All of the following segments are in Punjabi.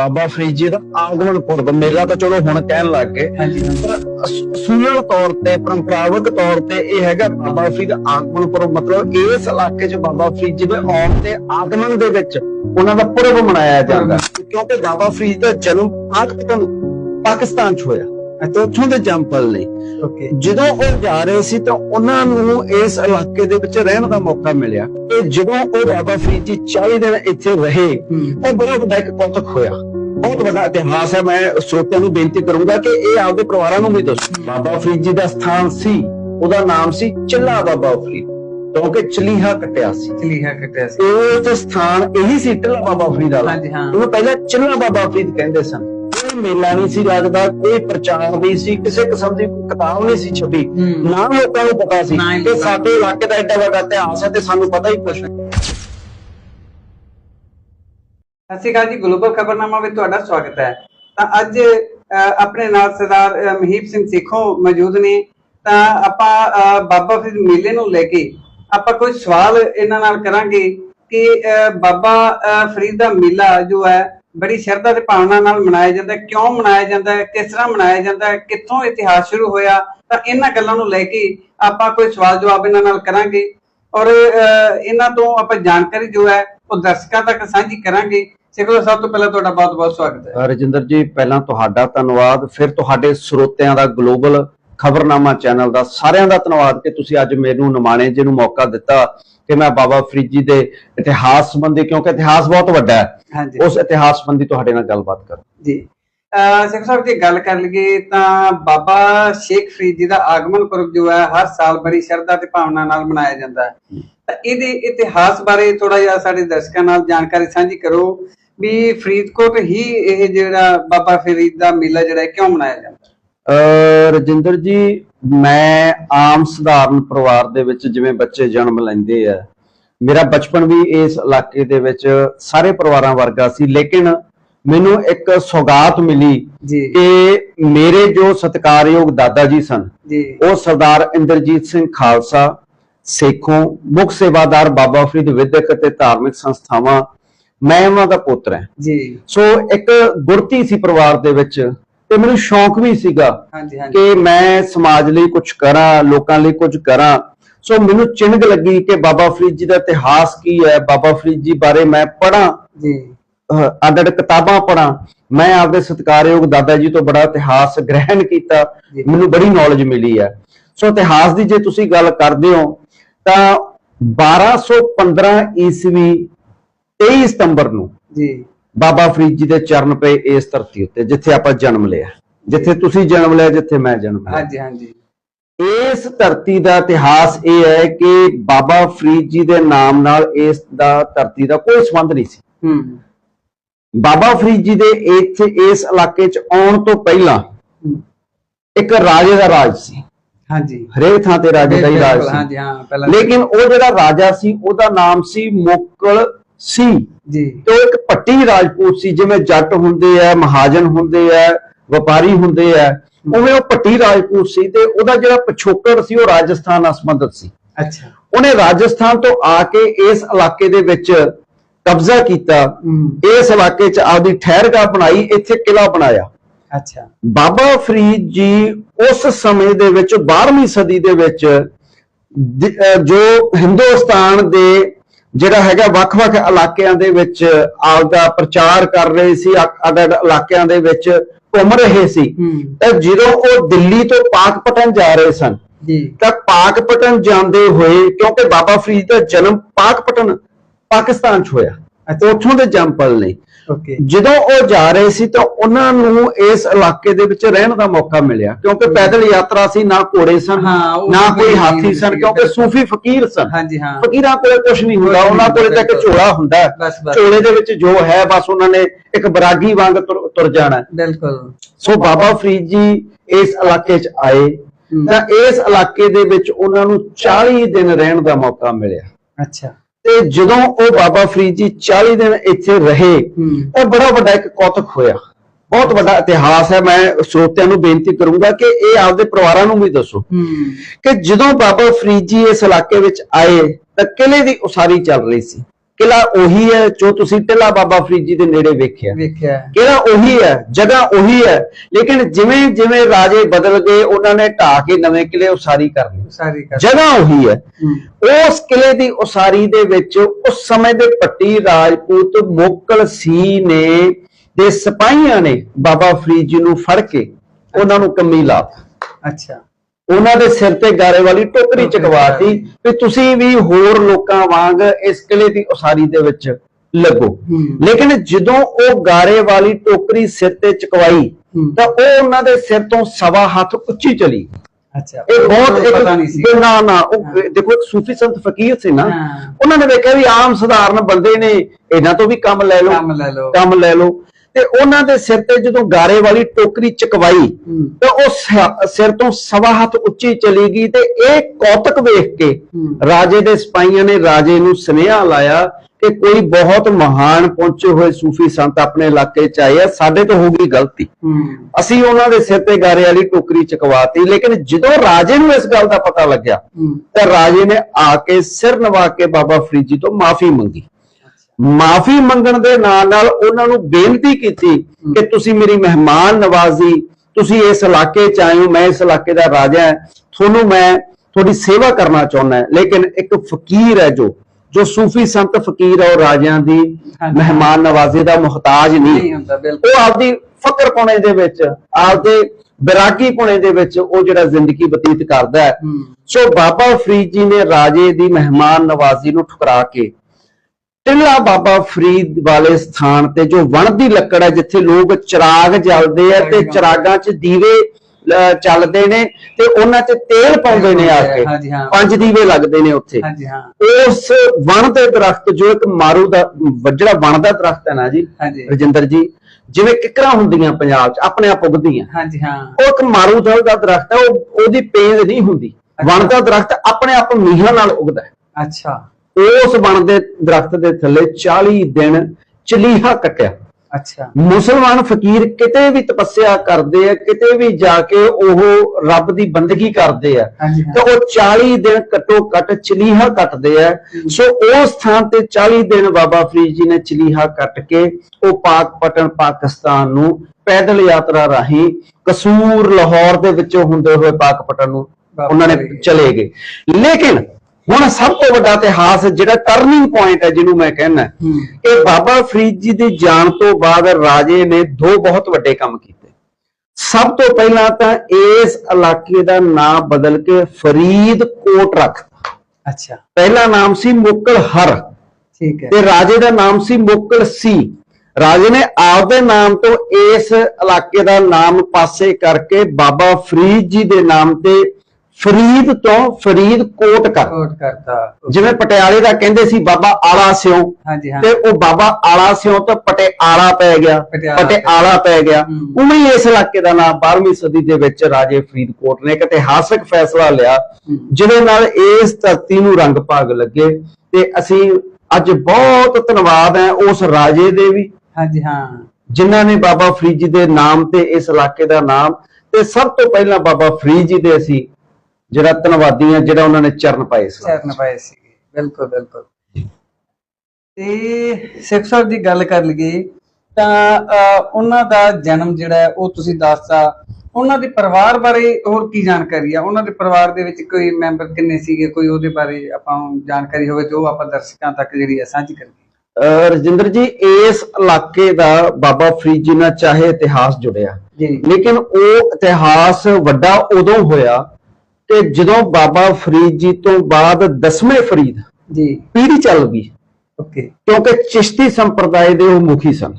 ਬਾਬਾ ਫਰੀਦ ਜੀ ਦਾ ਆਗਮਨ ਪੁਰਬ ਮੇਲਾ ਤਾਂ ਚਲੋ ਹੁਣ ਕਹਿਣ ਲੱਗ ਗਏ। ਸੁਣਨ ਤੌਰ ਤੇ ਪਰੰਪਰਾਗਤ ਤੌਰ ਤੇ ਇਹ ਹੈਗਾ ਬਾਬਾ ਫਰੀਦ ਆਗਮਨ ਪੁਰਬ ਮਤਲਬ ਇਸ ਇਲਾਕੇ 'ਚ ਬਾਬਾ ਫਰੀਦ ਜੀ ਦੇ ਆਉਣ ਤੇ ਆਗਮਨ ਦੇ ਵਿੱਚ ਉਹਨਾਂ ਦਾ ਪੁਰਬ ਮਨਾਇਆ ਜਾਂਦਾ। ਕਿਉਂਕਿ ਬਾਬਾ ਫਰੀਦ ਦਾ ਜਨਮ ਪਾਕਿਸਤਾਨ ਪਾਕਿਸਤਾਨ 'ਚ ਹੋਇਆ। ਅਤੇ ਉੱਥੋਂ ਦੇ ਜੰਪਲ ਨੇ। ਓਕੇ ਜਦੋਂ ਉਹ ਜਾ ਰਹੇ ਸੀ ਤਾਂ ਉਹਨਾਂ ਨੂੰ ਇਸ ਇਲਾਕੇ ਦੇ ਵਿੱਚ ਰਹਿਣ ਦਾ ਮੌਕਾ ਮਿਲਿਆ। ਤੇ ਜਦੋਂ ਉਹ ਬਾਬਾ ਫਰੀਦ ਜੀ 40 ਦਿਨ ਇੱਥੇ ਰਹੇ ਹੂੰ। ਇਹ ਬੜਾ ਵੱਡਾ ਇੱਕ ਕੌਤਕ ਹੋਇਆ। ਬਹੁਤ ਵੱਡਾ ਇਤਿਹਾਸ ਹੈ ਮੈਂ ਸਰੋਤਿਆਂ ਨੂੰ ਬੇਨਤੀ ਕਰੂੰਗਾ ਕਿ ਇਹ ਆਪਦੇ ਪਰਿਵਾਰਾਂ ਨੂੰ ਵੀ ਦੱਸੋ। ਬਾਬਾ ਫਰੀਦ ਜੀ ਦਾ ਸਥਾਨ ਸੀ ਉਹਦਾ ਨਾਮ ਸੀ ਚਿੱਲਾ ਬਾਬਾ ਫਰੀਦ ਕਿਉਂਕਿ ਚਲੀਹਾ ਕੱਟਿਆ ਸੀ। ਚਲੀਹਾ ਕੱਟਿਆ ਸੀ। ਉਹ ਤੇ ਸਥਾਨ ਇਹੀ ਸੀ ਟਿੱਲਾ ਬਾਬਾ ਫਰੀਦ ਵਾਲਾ। ਹਾਂਜੀ ਹਾਂ। ਉਹਨੂੰ ਪਹਿਲਾਂ ਚਿੱਲਾ ਬਾਬਾ ਫਰੀਦ ਕਹਿੰਦੇ ਸਨ। ਮੇਲਾ ਨਹੀਂ ਸੀ ਲੱਗਦਾ ਕੋਈ ਪ੍ਰਚਾਰ ਨਹੀਂ ਸੀ ਕਿਸੇ ਕਿਸਮ ਦੀ ਕਿਤਾਬ ਨਹੀਂ ਸੀ ਛਪੀ। ਨਾ ਲੋਕਾਂ ਨੂੰ ਪਤਾ ਸੀ ਕਿ ਸਾਡੇ ਇਲਾਕੇ ਦਾ ਐਡਾ ਵੱਡਾ ਇਤਿਹਾਸ ਹੈ ਤੇ ਸਾਨੂੰ ਪਤਾ ਹੀ ਕੁਛ ਨਹੀਂ। ਸਤਿ ਸ਼੍ਰੀ ਅਕਾਲ ਜੀ ਗਲੋਬਲ ਖਬਰਨਾਮਾ ਵਿੱਚ ਤੁਹਾਡਾ ਸਵਾਗਤ ਹੈ। ਤਾਂ ਅੱਜ ਆਪਣੇ ਨਾਲ ਸਰਦਾਰ ਮਹੀਪ ਸਿੰਘ ਸੇਖੋਂ ਮੌਜੂਦ ਨੇ। ਤਾਂ ਆਪਾਂ ਬਾਬਾ ਫਰੀਦ ਮੇਲੇ ਨੂੰ ਲੈ ਕੇ ਆਪਾਂ ਕੋਈ ਸਵਾਲ ਇਹਨਾਂ ਨਾਲ ਕਰਾਂਗੇ ਕਿ ਬਾਬਾ ਫਰੀਦ ਦਾ ਮੇਲਾ ਜੋ ਹੈ ਬੜੀ ਸ਼ਰਧਾ ਤੇ ਭਾਵਨਾ ਨਾਲ ਮਨਾਇਆ ਜਾਂਦਾ ਹੈ। ਕਿਉਂ ਮਨਾਇਆ ਜਾਂਦਾ ਹੈ? ਕਿਸ ਤਰ੍ਹਾਂ ਮਨਾਇਆ ਜਾਂਦਾ ਹੈ? ਕਿੱਥੋਂ ਇਤਿਹਾਸ ਸ਼ੁਰੂ ਹੋਇਆ? ਤਾਂ ਇਹਨਾਂ ਗੱਲਾਂ ਨੂੰ ਲੈ ਕੇ ਆਪਾਂ ਕੋਈ ਸਵਾਲ ਜਵਾਬ ਇਹਨਾਂ ਨਾਲ ਕਰਾਂਗੇ। ਔਰ ਇਹਨਾਂ ਤੋਂ ਆਪਾਂ ਜਾਣਕਾਰੀ ਜੋ ਹੈ, ਉਹ ਦਰਸ਼ਕਾਂ ਤੱਕ ਸਾਂਝੀ ਕਰਾਂਗੇ। ਸਿਕਲੋ ਸਭ ਤੋਂ ਪਹਿਲਾਂ ਤੁਹਾਡਾ ਬਹੁਤ ਬਹੁਤ ਸਵਾਗਤ ਹੈ। ਰਜਿੰਦਰ ਜੀ, ਪਹਿਲਾਂ ਤੁਹਾਡਾ ਧੰਨਵਾਦ। ਫਿਰ ਤੁਹਾਡੇ ਸਰੋਤਿਆਂ ਦਾ ਗਲੋਬਲ ਖਬਰਨਾਮਾ ਚੈਨਲ ਦਾ ਸਾਰਿਆਂ ਦਾ ਧੰਨਵਾਦ ਕਿ ਤੁਸੀਂ ਅੱਜ ਮੈਨੂੰ ਨਿਮਾਣੇ ਜੀ ਨੂੰ ਮੌਕਾ ਦਿੱਤਾ। ਕਿ ਮੈਂ ਬਾਬਾ ਫਰੀਦ ਜੀ ਦੇ ਇਤਿਹਾਸ ਸੰਬੰਧੀ ਕਿਉਂਕਿ ਇਤਿਹਾਸ ਬਹੁਤ ਵੱਡਾ ਹੈ ਉਸ ਇਤਿਹਾਸ ਸੰਬੰਧੀ ਤੁਹਾਡੇ ਨਾਲ ਗੱਲਬਾਤ ਕਰਾਂ। ਜੀ। ਸਿੱਖ ਸਾਹਿਬ ਜੇ ਗੱਲ ਕਰ ਲਈਏ ਤਾਂ ਬਾਬਾ ਸ਼ੇਖ ਫਰੀਦ ਜੀ ਦਾ ਆਗਮਨ ਪੁਰਬ ਜੋ ਹੈ ਹਰ ਸਾਲ ਬੜੀ ਸ਼ਰਧਾ ਤੇ ਭਾਵਨਾ ਨਾਲ ਮਨਾਇਆ ਜਾਂਦਾ ਹੈ। ਤਾਂ ਇਹਦੇ ਇਤਿਹਾਸ ਬਾਰੇ ਥੋੜਾ ਜਿਹਾ ਸਾਡੇ ਦਰਸ਼ਕਾਂ ਨਾਲ ਜਾਣਕਾਰੀ ਸਾਂਝੀ ਕਰੋ ਵੀ ਫਰੀਦਕੋਟ ਹੀ ਇਹ ਜਿਹੜਾ ਬਾਬਾ ਫਰੀਦ ਦਾ ਮੇਲਾ ਜਿਹੜਾ ਕਿਉਂ ਮਨਾਇਆ ਜਾਂਦਾ ਰਜਿੰਦਰ ਜੀ ਮੈਂ ਆਮ ਸਧਾਰਨ ਪਰਿਵਾਰ ਦੇ ਵਿੱਚ ਜਿਵੇਂ ਬੱਚੇ ਜਨਮ ਲੈਂਦੇ ਆ ਮੇਰਾ ਬਚਪਨ ਵੀ ਇਸ ਇਲਾਕੇ ਦੇ ਵਿੱਚ ਸਾਰੇ ਪਰਿਵਾਰਾਂ ਵਰਗਾ ਸੀ ਲੇਕਿਨ ਮੈਨੂੰ ਇੱਕ ਸੌਗਾਤ ਮਿਲੀ ਜੀ। ਕਿ ਮੇਰੇ ਜੋ ਸਤਿਕਾਰਯੋਗ ਦਾਦਾ ਜੀ ਸਨ ਉਹ ਸਰਦਾਰ ਇੰਦਰਜੀਤ ਸਿੰਘ ਖਾਲਸਾ ਸੇਖੋਂ ਮੁੱਖ ਸੇਵਾਦਾਰ ਬਾਬਾ ਫਰੀਦ ਵਿਦਿਅਕ ਅਤੇ ਧਾਰਮਿਕ ਸੰਸਥਾਵਾਂ ਮੈਂ ਉਹਨਾਂ ਦਾ ਪੁੱਤਰ ਹਾਂ। ਜੀ। ਸੋ ਇੱਕ ਗੁਰਤੀ ਸੀ ਪਰਿਵਾਰ ਦੇ ਵਿੱਚ ਤੇ ਮੈਨੂੰ ਸ਼ੌਂਕ ਵੀ ਸੀਗਾ ਹਾਂਜੀ ਹਾਂਜੀ। ਕਿ ਮੈਂ ਸਮਾਜ ਲਈ ਕੁਝ ਕਰਾਂ ਲੋਕਾਂ ਲਈ ਕੁਝ ਕਰਾਂ। ਸੋ ਮੈਨੂੰ ਚਿੰਗ ਲੱਗੀ ਕਿ ਬਾਬਾ ਫਰੀਦ ਜੀ ਦਾ ਇਤਿਹਾਸ ਕੀ ਹੈ ਬਾਬਾ ਫਰੀਦ ਜੀ ਬਾਰੇ ਮੈਂ ਪੜਾਂ ਜੀ। ਅੱਡ-ਅੱਡ ਕਿਤਾਬਾਂ ਪੜਾਂ ਮੈਂ ਆਪਦੇ ਸਤਿਕਾਰਯੋਗ ਦਾਦਾ ਜੀ ਤੋਂ ਬੜਾ ਇਤਿਹਾਸ ਗ੍ਰਹਿਣ ਕੀਤਾ। ਮੈਨੂੰ ਬੜੀ ਨੌਲੇਜ ਮਿਲੀ ਹੈ। ਸੋ ਇਤਿਹਾਸ ਦੀ ਜੇ ਤੁਸੀਂ ਗੱਲ ਕਰਦੇ ਹੋ ਤਾਂ 1215 ਈਸਵੀ 23 ਸਤੰਬਰ ਨੂੰ ਜੀ। ਬਾਬਾ ਫਰੀਦ ਜੀ ਦੇ ਚਰਨ ਪਏ ਇਸ ਧਰਤੀ ਉੱਤੇ ਜਿੱਥੇ ਆਪਾਂ ਜਨਮ ਲਿਆ। ਜਿੱਥੇ ਤੁਸੀਂ ਜਨਮ ਲਿਆ ਜਿੱਥੇ ਮੈਂ ਜਨਮ ਲਿਆ। ਹਾਂਜੀ ਹਾਂਜੀ। ਇਸ ਧਰਤੀ ਦਾ ਇਤਿਹਾਸ ਇਹ ਹੈ ਕਿ ਬਾਬਾ ਫਰੀਦ ਜੀ ਦੇ ਨਾਮ ਨਾਲ ਇਸ ਦਾ ਧਰਤੀ ਦਾ ਕੋਈ ਸੰਬੰਧ ਨਹੀਂ ਸੀ। ਹੂੰ। ਬਾਬਾ ਫਰੀਦ ਜੀ ਦੇ ਇੱਥੇ ਇਸ ਇਲਾਕੇ 'ਚ ਆਉਣ ਤੋਂ ਪਹਿਲਾਂ। ਇੱਕ ਰਾਜੇ ਦਾ ਰਾਜ ਸੀ। ਹਾਂਜੀ। ਹਰੇਕ ਥਾਂ ਤੇ ਰਾਜੇ ਦਾ ਹੀ ਰਾਜ ਸੀ। ਹਾਂਜੀ ਹਾਂ ਪਹਿਲਾਂ ਲੇਕਿਨ ਉਹ ਜਿਹੜਾ ਰਾਜਾ ਸੀ ਉਹਦਾ ਨਾਮ ਸੀ ਮੋਕਲ ਸੀ। ਜੀ। ਤੇ ਉਹ ਇੱਕ ਪੱਟੀ ਰਾਜਪੂਤ ਸੀ ਜਿਵੇਂ ਜੱਟ ਹੁੰਦੇ ਆ ਮਹਾਜਨ ਹੁੰਦੇ ਆ ਵਪਾਰੀ ਹੁੰਦੇ ਆ ਉਵੇਂ ਉਹ ਪੱਟੀ ਰਾਜਪੂਤ ਸੀ ਤੇ ਉਹਦਾ ਜਿਹੜਾ ਪਿਛੋਕੜ ਸੀ ਉਹ ਰਾਜਸਥਾਨ ਨਾਲ ਸੰਬੰਧਿਤ ਸੀ। ਅੱਛਾ। ਉਹਨੇ ਰਾਜਸਥਾਨ ਤੋਂ ਆ ਕੇ ਇਸ ਇਲਾਕੇ ਦੇ ਵਿੱਚ ਕਬਜ਼ਾ ਕੀਤਾ। ਇਸ ਇਲਾਕੇ 'ਚ ਆਪਦੀ ਠਹਿਰਗਾ ਬਣਾਈ ਇੱਥੇ ਕਿਲਾ ਬਣਾਇਆ। ਅੱਛਾ। ਬਾਬਾ ਫਰੀਦ ਜੀ ਉਸ ਸਮੇਂ ਦੇ ਵਿੱਚ 12ਵੀਂ ਸਦੀ ਦੇ ਵਿੱਚ ਜੋ ਹਿੰਦੁਸਤਾਨ ਦੇ ਜਿਹੜਾ ਹੈਗਾ ਵੱਖ-ਵੱਖ ਇਲਾਕਿਆਂ ਦੇ ਵਿੱਚ ਆਪਦਾ ਪ੍ਰਚਾਰ ਕਰ ਰਹੇ ਸੀ ਅਡ ਇਲਾਕਿਆਂ ਦੇ ਵਿੱਚ ਘੁੰਮ ਰਹੇ ਸੀ। ਤਾਂ ਜਦੋਂ ਉਹ ਦਿੱਲੀ ਤੋਂ ਪਾਕਪਟਨ ਜਾ ਰਹੇ ਸਨ ਜੀ। ਤਾਂ ਪਾਕਪਟਨ ਜਾਂਦੇ ਹੋਏ ਕਿਉਂਕਿ ਬਾਬਾ ਫਰੀਦ ਦਾ ਜਨਮ ਪਾਕਪਟਨ ਪਾਕਿਸਤਾਨ 'ਚ ਹੋਇਆ ਉੱਥੋਂ ਦੇ ਜੰਪਲ ਨੇ। ਓਕੇ ਜਦੋਂ ਉਹ ਜਾ ਰਹੇ ਸੀ ਤਾਂ ਉਹਨਾਂ ਨੂੰ ਇਸ ਇਲਾਕੇ ਦੇ ਵਿੱਚ ਰਹਿਣ ਦਾ ਮੌਕਾ ਮਿਲਿਆ ਕਿਉਂਕਿ ਪੈਦਲ ਯਾਤਰਾ ਸੀ ਨਾ ਘੋੜੇ ਸਨ ਨਾ ਕੋਈ ਹਾਥੀ ਸਨ ਕਿਉਂਕਿ ਸੂਫੀ ਫਕੀਰ ਸਨ। ਹਾਂਜੀ ਹਾਂ। ਫਕੀਰਾਂ ਕੋਲੇ ਕੁਝ ਨਹੀਂ ਹੁੰਦਾ ਉਹਨਾਂ ਕੋਲੇ ਤਾਂ ਇੱਕ ਝੋਲਾ ਹੁੰਦਾ। ਝੋਲੇ ਦੇ ਵਿੱਚ ਜੋ ਹੈ ਬਸ ਉਹਨਾਂ ਨੇ ਇੱਕ ਬਰਾਗੀ ਵਾਂਗ ਤੁਰ ਜਾਣਾ। ਬਿਲਕੁਲ। ਸੋ ਬਾਬਾ ਫਰੀਦ ਜੀ ਇਸ ਇਲਾਕੇ 'ਚ ਆਏ। ਤਾਂ ਇਸ ਇਲਾਕੇ ਦੇ ਵਿੱਚ ਉਹਨਾਂ ਨੂੰ 40 ਦਿਨ ਰਹਿਣ ਦਾ ਮੌਕਾ ਮਿਲਿਆ। ਅੱਛਾ। ਤੇ ਜਦੋਂ ਉਹ ਬਾਬਾ ਫਰੀਦ ਜੀ 40 ਦਿਨ ਇੱਥੇ ਰਹੇ ਇਹ ਬੜਾ ਵੱਡਾ ਇੱਕ ਕੌਤਕ ਹੋਇਆ। ਬਹੁਤ ਵੱਡਾ ਇਤਿਹਾਸ ਹੈ। ਮੈਂ ਸਰੋਤਿਆਂ ਨੂੰ ਬੇਨਤੀ ਕਰੂੰਗਾ ਕਿ ਇਹ ਆਪਦੇ ਪਰਿਵਾਰਾਂ ਨੂੰ ਵੀ ਦੱਸੋ ਕਿ ਜਦੋਂ ਬਾਬਾ ਫਰੀਦ ਜੀ ਇਸ ਇਲਾਕੇ ਵਿੱਚ ਆਏ ਤਾਂ ਕਿਲੇ ਦੀ ਉਸਾਰੀ ਚੱਲ ਰਹੀ ਸੀ। ਕਿਲਾ ਉਹੀ ਹੈ ਜੋ ਤੁਸੀਂ ਟਿੱਲਾ ਬਾਬਾ ਫਰੀਦ ਜੀ ਦੇ ਨੇੜੇ ਵੇਖਿਆ। ਵੇਖਿਆ। ਕਿਹੜਾ ਉਹੀ ਹੈ ਜਗ੍ਹਾ ਉਹੀ ਹੈ ਲੇਕਿਨ ਜਿਵੇਂ ਜਿਵੇਂ ਰਾਜੇ ਬਦਲ ਗਏ ਉਹਨਾਂ ਨੇ ਢਾਹ ਕੇ ਨਵੇਂ ਕਿਲੇ ਉਸਾਰੀ ਕਰ ਲਈ ਸਾਰੀ ਕਰ ਜਗ੍ਹਾ ਉਹੀ ਹੈ। ਹੂੰ, ਉਸ ਕਿਲੇ ਦੀ ਉਸਾਰੀ ਦੇ ਵਿੱਚ ਉਸ ਸਮੇਂ ਦੇ ਪੱਟੀ ਰਾਜਪੂਤ ਮੋਕਲ ਸੀ ਨੇ ਦੇ ਸਿਪਾਹੀਆਂ ਨੇ ਬਾਬਾ ਫਰੀਦ ਜੀ ਨੂੰ ਫੜ ਕੇ ਉਹਨਾਂ ਨੂੰ ਕੰਮੀ ਲਾ ਅੱਛਾ। ਉਹਨਾਂ ਦੇ ਸਿਰ ਤੇ ਗਾਰੇ ਵਾਲੀ ਟੋਕਰੀ ਚਕਵਾਤੀ ਵੀ ਤੁਸੀਂ ਵੀ ਹੋਰ ਲੋਕਾਂ ਵਾਂਗ ਇਸ ਕਿਲੇ ਦੀ ਉਸਾਰੀ ਦੇ ਵਿੱਚ ਲੱਗੋ। ਲੇਕਿਨ ਜਦੋਂ ਉਹ ਗਾਰੇ ਵਾਲੀ ਟੋਕਰੀ ਸਿਰ ਤੇ ਚਕਵਾਈ। ਤਾਂ ਉਹ ਉਹਨਾਂ ਦੇ ਸਿਰ ਤੋਂ ਸਵਾ ਹੱਥ ਉੱਚੀ ਚਲੀ। ਅੱਛਾ। ਇਹ ਬਹੁਤ ਇੱਕ ਨਾ ਨਾ ਉਹ ਦੇਖੋ ਇੱਕ ਸੂਫੀ ਸੰਤ ਫਕੀਰ ਸੀ ਨਾ। ਉਹਨਾਂ ਨੇ ਵੇਖਿਆ ਵੀ ਆਮ ਸਧਾਰਨ ਬੰਦੇ ਨੇ ਇਹਨਾਂ ਤੋਂ ਵੀ ਕੰਮ ਲੈ ਲਓ। ਕੰਮ ਲੈ ਲਓ। ਕੰਮ ਲੈ ਲਓ। ਤੇ ਉਹਨਾਂ ਦੇ ਸਿਰ ਤੇ ਜਦੋਂ ਗਾਰੇ ਵਾਲੀ ਟੋਕਰੀ ਚਕਵਾਈ। ਤਾਂ ਉਹ ਸਿਰ ਤੋਂ ਸਵਾ ਹੱਥ ਉੱਚੀ ਚਲੀ ਗਈ ਤੇ ਇਹ ਕੌਤਕ ਵੇਖ ਕੇ। ਰਾਜੇ ਦੇ ਸਿਪਾਹੀਆਂ ਨੇ ਰਾਜੇ ਨੂੰ ਸੁਨੇਹਾ ਲਾਇਆ ਕਿ ਕੋਈ ਬਹੁਤ ਮਹਾਨ ਪਹੁੰਚੇ ਹੋਏ ਸੂਫੀ ਸੰਤ ਆਪਣੇ ਇਲਾਕੇ ਚ ਆਏ ਆ ਸਾਡੇ ਤੋਂ ਹੋ ਗਈ ਗਲਤੀ ਅਸੀਂ ਉਹਨਾਂ ਦੇ ਸਿਰ ਤੇ ਗਾਰੇ ਵਾਲੀ ਟੋਕਰੀ ਚਕਵਾਤੀ ਲੇਕਿਨ ਜਦੋਂ ਰਾਜੇ ਨੂੰ ਇਸ ਗੱਲ ਦਾ ਪਤਾ ਲੱਗਿਆ ਤਾਂ ਰਾਜੇ ਨੇ ਆ ਕੇ ਸਿਰ ਨਵਾ ਕੇ ਬਾਬਾ ਫਰੀਦ ਜੀ ਤੋਂ ਮਾਫੀ ਮੰਗੀ ਮਾਫੀ ਮੰਗਣ ਦੇ ਨਾਲ ਨਾਲ ਉਹਨਾਂ ਨੂੰ ਬੇਨਤੀ ਕੀਤੀ ਕਿ ਤੁਸੀਂ ਮੇਰੀ ਮਹਿਮਾਨ ਨਵਾਜ਼ੀ ਤੁਸੀਂ ਇਸ ਇਲਾਕੇ ਚ ਆਏ ਹੋ ਮੈਂ ਇਸ ਇਲਾਕੇ ਦਾ ਰਾਜਾ ਹਾਂ ਤੁਹਾਨੂੰ ਮੈਂ ਤੁਹਾਡੀ ਸੇਵਾ ਕਰਨਾ ਚਾਹੁੰਦਾ ਹਾਂ। ਲੇਕਿਨ ਇੱਕ ਫਕੀਰ ਹੈ ਜੋ ਜੋ ਸੂਫੀ ਸੰਤ ਫਕੀਰ ਹੈ ਉਹ ਰਾਜਿਆਂ ਦੀ। ਮਹਿਮਾਨ ਨਵਾਜ਼ੀ ਦਾ ਮੁਹਤਾਜ ਨਹੀਂ। ਉਹ ਆਪਦੀ ਫਕਰ ਪੁਣੇ ਦੇ ਵਿੱਚ ਆਪਦੇ ਬਰਾਕੀ ਪੁਣੇ ਦੇ ਵਿੱਚ ਉਹ ਜਿਹੜਾ ਜ਼ਿੰਦਗੀ ਬਤੀਤ ਕਰਦਾ ਹੂੰ। ਸੋ ਬਾਬਾ ਫਰੀਦ ਜੀ ਨੇ ਰਾਜੇ ਦੀ ਮਹਿਮਾਨ ਨਵਾਜ਼ੀ ਨੂੰ ਠੁਕਰਾ ਕੇ ਟਿੱਲਾ ਬਾਬਾ ਫਰੀਦ ਵਾਲੇ ਸਥਾਨ ਤੇ ਜੋ ਵਣ ਦੀ ਲੱਕੜ ਹੈ ਜਿੱਥੇ ਲੋਕ ਚਿਰਾਗ ਜਲਦੇ ਆ ਤੇ ਚਿਰਾਗਾਂ 'ਚ ਦੀਵੇ ਚੱਲਦੇ ਨੇ ਤੇ ਉਹਨਾਂ 'ਚ ਤੇਲ ਪਾਉਂਦੇ ਨੇ ਆ ਕੇ। ਪੰਜ ਦੀਵੇ ਲੱਗਦੇ ਨੇ ਉੱਥੇ। ਉਸ ਵਣ ਦੇ ਦਰਖਤ ਜੋ ਇੱਕ ਮਾਰੂ ਦਾ ਜਿਹੜਾ ਵਣ ਦਾ ਦਰਖਤ ਹੈ ਨਾ ਜੀ ਰਜਿੰਦਰ ਜੀ ਜਿਵੇਂ ਕਿਕਰਾਂ ਹੁੰਦੀਆਂ ਪੰਜਾਬ 'ਚ ਆਪਣੇ ਆਪ ਉੱਗਦੀਆਂ। ਹਾਂਜੀ ਹਾਂ। ਉਹ ਇੱਕ ਮਾਰੂ ਦਾ ਦਰਖਤ ਹੈ ਉਹ ਉਹਦੀ ਪੇਂਦ ਨਹੀਂ ਹੁੰਦੀ। ਵਣ ਦਾ ਦਰਖਤ ਆਪਣੇ ਆਪ ਮੀਹਾਂ ਨਾਲ ਉੱਗਦਾ ਹੈ। ਅੱਛਾ। ਉਸ ਵਣ ਦੇ ਦਰਖਤ ਦੇ ਥੱਲੇ 40 ਦਿਨ ਚਲੀਹਾ ਕੱਟਿਆ। ਅੱਛਾ। ਮੁਸਲਮਾਨ ਫਕੀਰ ਕਿਤੇ ਵੀ ਤਪੱਸਿਆ ਕਰਦੇ ਆ ਕਿਤੇ ਵੀ ਜਾ ਕੇ ਉਹ ਰੱਬ ਦੀ ਬੰਦਗੀ ਕਰਦੇ ਆ ਤੇ ਉਹ 40 ਦਿਨ ਕਟੋ ਕਟ ਚਲੀਹਾ ਕੱਟਦੇ ਆ। ਸੋ ਉਸ ਥਾਂ ਤੇ 40 ਦਿਨ ਬਾਬਾ ਫਰੀਦ ਜੀ ਨੇ ਚਲੀਹਾ ਕੱਟ ਕੇ ਉਹ ਪਾਕ ਪਟਨ ਪਾਕਿਸਤਾਨ ਨੂੰ ਪੈਦਲ ਯਾਤਰਾ ਰਾਹੀਂ ਕਸੂਰ ਲਾਹੌਰ ਦੇ ਵਿੱਚੋਂ ਹੁੰਦੇ ਹੋਏ ਪਾਕ ਪਟਨ ਨੂੰ ਉਹਨਾਂ ਨੇ ਚਲੇ ਗਏ। ਲੇਕਿਨ ਹੁਣ ਸਭ ਤੋਂ ਵੱਡਾ ਇਤਿਹਾਸ ਜਿਹੜਾ ਟਰਨਿੰਗ ਪੁਆਇੰਟ ਹੈ ਜਿਹਨੂੰ ਮੈਂ ਕਹਿੰਦਾ ਇਹ ਬਾਬਾ ਫਰੀਦ ਜੀ ਦੀ ਜਾਣ ਤੋਂ ਬਾਅਦ ਰਾਜੇ ਨੇ ਦੋ ਬਹੁਤ ਵੱਡੇ ਕੰਮ ਕੀਤੇ। ਸਭ ਤੋਂ ਪਹਿਲਾਂ ਤਾਂ ਇਸ ਇਲਾਕੇ ਦਾ ਨਾਮ ਬਦਲ ਕੇ ਫਰੀਦ ਕੋਟ ਰੱਖ ਅੱਛਾ। ਪਹਿਲਾ ਨਾਮ ਸੀ ਮੁਕਲ ਹਰ ਠੀਕ ਹੈ। ਤੇ ਰਾਜੇ ਦਾ ਨਾਮ ਸੀ ਮੁਕਲ ਸੀ। ਰਾਜੇ ਨੇ ਆਪਦੇ ਨਾਮ ਤੋਂ ਇਸ ਇਲਾਕੇ ਦਾ ਨਾਮ ਪਾਸੇ ਕਰਕੇ ਬਾਬਾ ਫਰੀਦ ਜੀ ਦੇ ਨਾਮ ਤੇ ਫਰੀਦ ਤੋਂ ਫਰੀਦ ਕੋਟ ਕਰ। ਕੋਟ ਕਰਤਾ। ਜਿਵੇਂ ਪਟਿਆਲੇ ਦਾ ਕਹਿੰਦੇ ਸੀ ਬਾਬਾ ਆਲਾ ਸਿਓ। ਹਾਂਜੀ ਹਾਂ। ਤੇ ਉਹ ਬਾਬਾ ਆਲਾ ਸਿਓ ਤੋਂ ਪਟਿਆਲਾ ਪੈ ਗਿਆ ਪਟਿਆਲਾ। ਪੈ ਗਿਆ। ਉਵੇਂ ਹੀ ਇਸ ਇਲਾਕੇ ਦਾ ਨਾਮ 12ਵੀਂ ਸਦੀ ਦੇ ਵਿੱਚ ਰਾਜੇ ਫਰੀਦਕੋਟ ਨੇ ਇੱਕ ਇਤਿਹਾਸਕ ਫੈਸਲਾ ਲਿਆ। ਜਿਹਦੇ ਨਾਲ ਇਸ ਧਰਤੀ ਨੂੰ ਰੰਗ ਭਾਗ ਲੱਗੇ। ਤੇ ਅਸੀਂ ਅੱਜ ਬਹੁਤ ਧੰਨਵਾਦ ਹੈ ਉਸ ਰਾਜੇ ਦੇ ਵੀ ਹਾਂਜੀ ਹਾਂ। ਜਿਨ੍ਹਾਂ ਨੇ ਬਾਬਾ ਫਰੀਦ ਜੀ ਦੇ ਨਾਮ ਤੇ ਇਸ ਇਲਾਕੇ ਦਾ ਨਾਮ। ਤੇ ਸਭ ਤੋਂ ਪਹਿਲਾਂ ਬਾਬਾ ਫਰੀਦ ਜੀ ਦੇ ਅਸੀਂ ਜਿਹੜਾ ਧੰਨਵਾਦੀ ਹਾਂ ਜਿਹੜਾ ਉਹਨਾਂ ਨੇ ਚਰਨ ਪਾਏ 'ਚ। ਚਰਨ ਪਾਏ ਸੀ ਬਿਲਕੁਲ ਬਿਲਕੁਲ। ਤੇ ਸਿੱਖ ਸਾਹਿਬ ਦੀ ਗੱਲ ਕਰ ਲਈਏ ਤਾਂ ਉਹਨਾਂ ਦਾ ਜਨਮ ਜਿਹੜਾ ਉਹ ਤੁਸੀਂ ਦੱਸਤਾ। ਉਹਨਾਂ ਦੇ ਪਰਿਵਾਰ ਬਾਰੇ ਹੋਰ ਕੀ ਜਾਣਕਾਰੀ ਆ? ਉਹਨਾਂ ਦੇ ਪਰਿਵਾਰ ਦੇ ਵਿੱਚ ਕੋਈ ਮੈਂਬਰ ਕਿੰਨੇ ਸੀਗੇ? ਕੋਈ ਉਹਦੇ ਬਾਰੇ ਆਪਾਂ ਨੂੰ ਜਾਣਕਾਰੀ ਹੋਵੇ ਜੋ ਆਪਾਂ ਦਰਸ਼ਕਾਂ ਤੱਕ ਜਿਹੜੀ ਹੈ ਸਾਂਝੀ ਕਰੀਏ। ਰਜਿੰਦਰ ਜੀ ਇਸ ਇਲਾਕੇ ਦਾ ਬਾਬਾ ਫਰੀਦ ਜੀ ਨਾਲ ਚਾਹੇ ਇਤਿਹਾਸ ਜੁੜਿਆ। ਜੀ। ਲੇਕਿਨ ਉਹ ਇਤਿਹਾਸ ਵੱਡਾ ਉਦੋਂ ਹੋਇਆ ਕਿ ਜਦੋਂ ਬਾਬਾ ਫਰੀਦ ਜੀ ਤੋਂ ਬਾਅਦ ਦਸਵੇਂ ਫਰੀਦ ਜੀ। ਪੀੜ੍ਹੀ ਚੱਲ ਗਈ। ਓਕੇ। ਕਿਉਂਕਿ ਚਿਸ਼ਤੀ ਸੰਪਰਦਾਇ ਦੇ ਉਹ ਮੁਖੀ ਸਨ।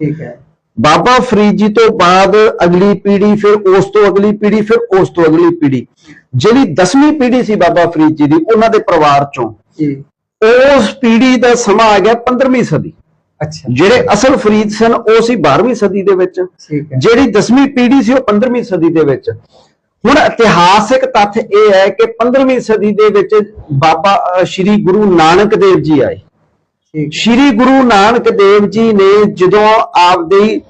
ਠੀਕ ਹੈ। ਬਾਬਾ ਫਰੀਦ ਜੀ ਤੋਂ ਬਾਅਦ ਅਗਲੀ ਪੀੜ੍ਹੀ ਫਿਰ ਉਸ ਤੋਂ ਅਗਲੀ ਪੀੜ੍ਹੀ ਫਿਰ ਉਸ ਤੋਂ ਅਗਲੀ ਪੀੜ੍ਹੀ। ਜਿਹੜੀ ਦਸਵੀਂ ਪੀੜ੍ਹੀ ਸੀ ਬਾਬਾ ਫਰੀਦ ਜੀ ਦੀ ਉਹਨਾਂ ਦੇ ਪਰਿਵਾਰ ਚੋਂ। ਜੀ। ਉਸ ਪੀੜ੍ਹੀ ਦਾ ਸਮਾਂ ਆ ਗਿਆ 15ਵੀਂ ਸਦੀ। ਅੱਛਾ। ਜਿਹੜੇ ਅਸਲ ਫਰੀਦ ਸਨ ਉਹ ਸੀ 12ਵੀਂ ਸਦੀ ਦੇ ਵਿੱਚ। ਠੀਕ ਹੈ। ਜਿਹੜੀ 10ਵੀਂ ਪੀੜ੍ਹੀ ਸੀ ਉਹ 15ਵੀਂ ਸਦੀ ਦੇ ਵਿੱਚ। ਹੁਣ ਇਤਿਹਾਸਿਕ ਤੱਥ ਇਹ ਹੈ ਕਿ 15ਵੀਂ ਸਦੀ ਦੇ ਵਿੱਚ ਬਾਬਾ ਸ਼੍ਰੀ ਗੁਰੂ ਨਾਨਕ ਦੇਵ ਜੀ ਆਏ। ਸ਼੍ਰੀ ਗੁਰੂ ਨਾਨਕ ਦੇਵ ਜੀ ਨੇ ਜਦੋਂ ਆਪਦੀ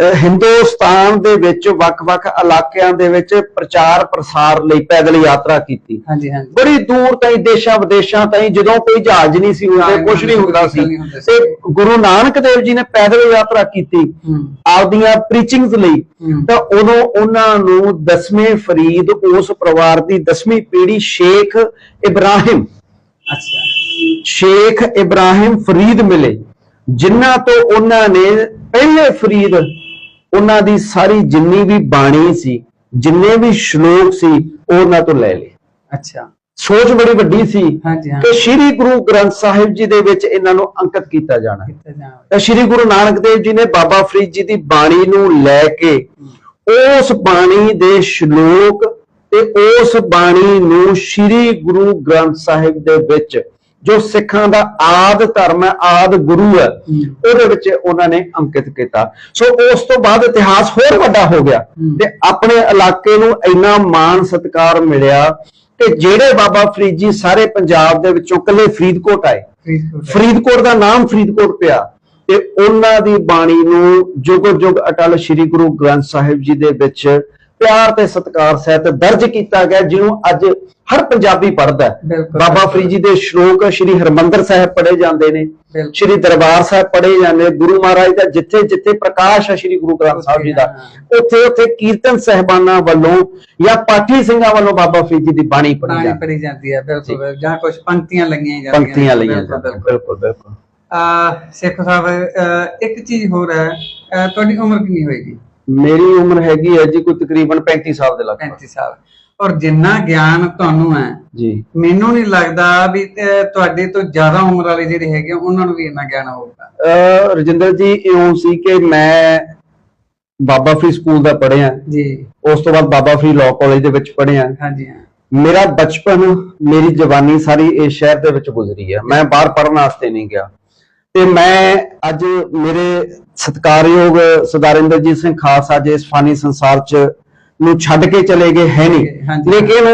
ਹਿੰਦੁਸਤਾਨ ਦੇ ਵਿੱਚ ਵੱਖ-ਵੱਖ ਇਲਾਕਿਆਂ ਦੇ ਵਿੱਚ ਪ੍ਰਚਾਰ ਪ੍ਰਸਾਰ ਲਈ ਪੈਦਲ ਯਾਤਰਾ ਕੀਤੀ। ਹਾਂਜੀ ਹਾਂਜੀ। ਬੜੀ ਦੂਰ ਤਾਈਂ ਦੇਸ਼ਾਂ ਵਿਦੇਸ਼ਾਂ ਤਾਈਂ ਜਦੋਂ ਕੋਈ ਜਹਾਜ਼ ਨਹੀਂ ਸੀ ਹੁੰਦੇ ਕੁਝ ਨਹੀਂ ਹੁੰਦਾ ਸੀ। ਤੇ ਗੁਰੂ ਨਾਨਕ ਦੇਵ ਜੀ ਨੇ ਪੈਦਲ ਯਾਤਰਾ ਕੀਤੀ ਆਪਦੀਆਂ ਪ੍ਰੀਚਿੰਗਸ ਲਈ। ਤਾਂ ਉਦੋਂ ਉਹਨਾਂ ਨੂੰ ਦਸਵੇਂ ਫਰੀਦ ਉਸ ਪਰਿਵਾਰ ਦੀ ਦਸਵੀਂ ਪੀੜ੍ਹੀ ਸ਼ੇਖ ਇਬਰਾਹਿਮ ਅੱਛਾ। ਸ਼ੇਖ ਇਬਰਾਹਿਮ ਫਰੀਦ ਮਿਲੇ ਜਿਨ੍ਹਾਂ ਤੋਂ ਉਹਨਾਂ ਨੇ ਪਹਿਲੇ ਫਰੀਦ ਉਹਨਾਂ ਦੀ ਸਾਰੀ ਜਿੰਨੀ ਵੀ ਬਾਣੀ ਸੀ ਜਿੰਨੇ ਵੀ ਸ਼ਲੋਕ ਸੀ ਉਹ ਉਹਨਾਂ ਤੋਂ ਲੈ ਲਏ। ਅੱਛਾ। ਸੋਚ ਬੜੀ ਵੱਡੀ ਸੀ ਹਾਂਜੀ ਹਾਂ। ਕਿ ਸ੍ਰੀ ਗੁਰੂ ਗ੍ਰੰਥ ਸਾਹਿਬ ਜੀ ਦੇ ਵਿੱਚ ਇਹਨਾਂ ਨੂੰ ਅੰਕਿਤ ਕੀਤਾ ਜਾਣਾ। ਤਾਂ ਸ੍ਰੀ ਗੁਰੂ ਨਾਨਕ ਦੇਵ ਜੀ ਨੇ ਬਾਬਾ ਫਰੀਦ ਜੀ ਦੀ ਬਾਣੀ ਨੂੰ ਲੈ ਕੇ ਉਸ ਬਾਣੀ ਦੇ ਸ਼ਲੋਕ ਤੇ ਉਸ ਬਾਣੀ ਨੂੰ ਸ੍ਰੀ ਗੁਰੂ ਗ੍ਰੰਥ ਸਾਹਿਬ ਦੇ ਵਿੱਚ ਜੋ ਸਿੱਖਾਂ ਦਾ ਆਦ ਧਰਮ ਹੈ ਆਦ ਗੁਰੂ ਹੈ। ਉਹਦੇ ਵਿੱਚ ਉਹਨਾਂ ਨੇ ਅੰਕਿਤ ਕੀਤਾ ਸੋ ਉਸ ਤੋਂ ਬਾਅਦ ਇਤਿਹਾਸ ਹੋਰ ਵੱਡਾ ਹੋ ਗਿਆ। ਤੇ ਆਪਣੇ ਇਲਾਕੇ ਨੂੰ ਇੰਨਾ ਮਾਣ ਸਤਿਕਾਰ ਮਿਲਿਆ ਕਿ ਜਿਹੜੇ ਬਾਬਾ ਫਰੀਦ ਜੀ ਸਾਰੇ ਪੰਜਾਬ ਦੇ ਵਿੱਚੋਂ ਇਕੱਲੇ ਫਰੀਦਕੋਟ ਆਏ। ਫਰੀਦਕੋਟ ਦਾ ਨਾਮ ਫਰੀਦਕੋਟ ਪਿਆ ਤੇ ਉਹਨਾਂ ਦੀ ਬਾਣੀ ਨੂੰ ਜੁਗ ਜੁਗ ਅਟਲ ਸ੍ਰੀ ਗੁਰੂ ਗ੍ਰੰਥ ਸਾਹਿਬ ਜੀ ਦੇ ਵਿੱਚ ਪਿਆਰ ਤੇ ਸਤਿਕਾਰ ਸਹਿਤ ਦਰਜ ਕੀਤਾ ਗਿਆ ਜਿਹਨੂੰ ਅੱਜ ਹਰ ਪੰਜਾਬੀ ਬਿਲਕੁਲ। ਬਾਬਾ ਫਰੀਦ ਜੀ ਦੇ ਸ਼ਲੋਕ ਸ੍ਰੀ ਹਰਮੰਦਰ ਸਾਹਿਬ ਪੜ੍ਹੇ ਜਾਂਦੇ ਨੇ। ਸ੍ਰੀ ਦਰਬਾਰ ਸਾਹਿਬ ਪੜ੍ਹੇ ਜਾਂਦੇ। ਗੁਰੂ ਮਹਾਰਾਜ ਦਾ ਜਿੱਥੇ ਜਿੱਥੇ ਪ੍ਰਕਾਸ਼ ਹੈ ਸ੍ਰੀ ਗੁਰੂ ਗ੍ਰੰਥ ਸਾਹਿਬ ਜੀ ਦਾ ਉੱਥੇ ਉੱਥੇ ਕੀਰਤਨ ਸਹਿਬਾਨਾਂ ਵੱਲੋਂ ਜਾਂ ਪਾਠੀ ਸਿੰਘਾਂ ਵੱਲੋਂ ਬਾਬਾ ਫਰੀਦ ਜੀ ਦੀ ਬਾਣੀ ਪੜੀ ਜਾਂਦੀ ਹੈ। ਬਿਲਕੁਲ। ਜਾਂ ਕੁਝ ਪੰਕਤੀਆਂ ਲਈਆਂ ਜਾਂਦੀਆਂ ਪੰਕਤੀਆਂ ਲਈਆਂ ਬਿਲਕੁਲ, ਬਿਲਕੁਲ। ਅਹ ਸੇਖੋ ਸਾਹਿਬ ਇੱਕ ਚੀਜ਼ ਹੋਰ ਹੈ। ਤੁਹਾਡੀ ਉਮਰ ਕਿੰਨੀ ਹੋਏਗੀ? ਮੇਰੀ ਉਮਰ ਹੈਗੀ ਹੈ ਜੀ ਕੋਈ ਤਕਰੀਬਨ 35 ਸਾਲ ਦੇ ਲਗਭਗ। 35 ਸਾਲ। ਔਰ ਜਿੰਨਾ ਗਿਆਨ ਤੁਹਾਨੂੰ ਹੈ ਜੀ। ਮੈਨੂੰ ਨਹੀਂ ਲੱਗਦਾ ਵੀ ਤੁਹਾਡੇ ਤੋਂ ਜ਼ਿਆਦਾ ਉਮਰ ਵਾਲੇ ਜਿਹੜੇ ਹੈਗੇ ਉਹਨਾਂ ਨੂੰ ਵੀ ਇੰਨਾ ਗਿਆਨ ਹੋਊਗਾ। ਰਜਿੰਦਰ ਜੀ ਇਉਂ ਸੀ ਕਿ ਮੈਂ ਬਾਬਾ ਫਰੀ ਸਕੂਲ ਦਾ ਪੜ੍ਹਿਆ। ਜੀ। ਉਸ ਤੋਂ ਬਾਅਦ ਬਾਬਾ ਫਰੀ ਲਾਅ ਕਾਲਜ ਦੇ ਵਿੱਚ ਪੜ੍ਹਿਆ। ਹਾਂਜੀ ਹਾਂ। ਮੇਰਾ ਬਚਪਨ ਮੇਰੀ ਜਵਾਨੀ ਸਾਰੀ ਇਸ ਸ਼ਹਿਰ ਦੇ ਵਿੱਚ ਗੁਜ਼ਰੀ ਹੈ ਮੈਂ ਬਾਹਰ ਪੜ੍ਹਨ ਵਾਸਤੇ ਨਹੀਂ ਗਿਆ। ਤੇ ਮੈਂ ਅੱਜ ਮੇਰੇ ਸਤਿਕਾਰਯੋਗ ਸਰਦਾਰ ਇੰਦਰਜੀਤ ਸਿੰਘ ਖਾਲਸਾ ਜੇ ਇਸ ਫਾਨੀ ਸੰਸਾਰ ਚ ਨੂੰ ਛੱਡ ਕੇ ਚਲੇ ਗਏ ਹੈ ਨਹੀਂ। ਲੇਕਿਨ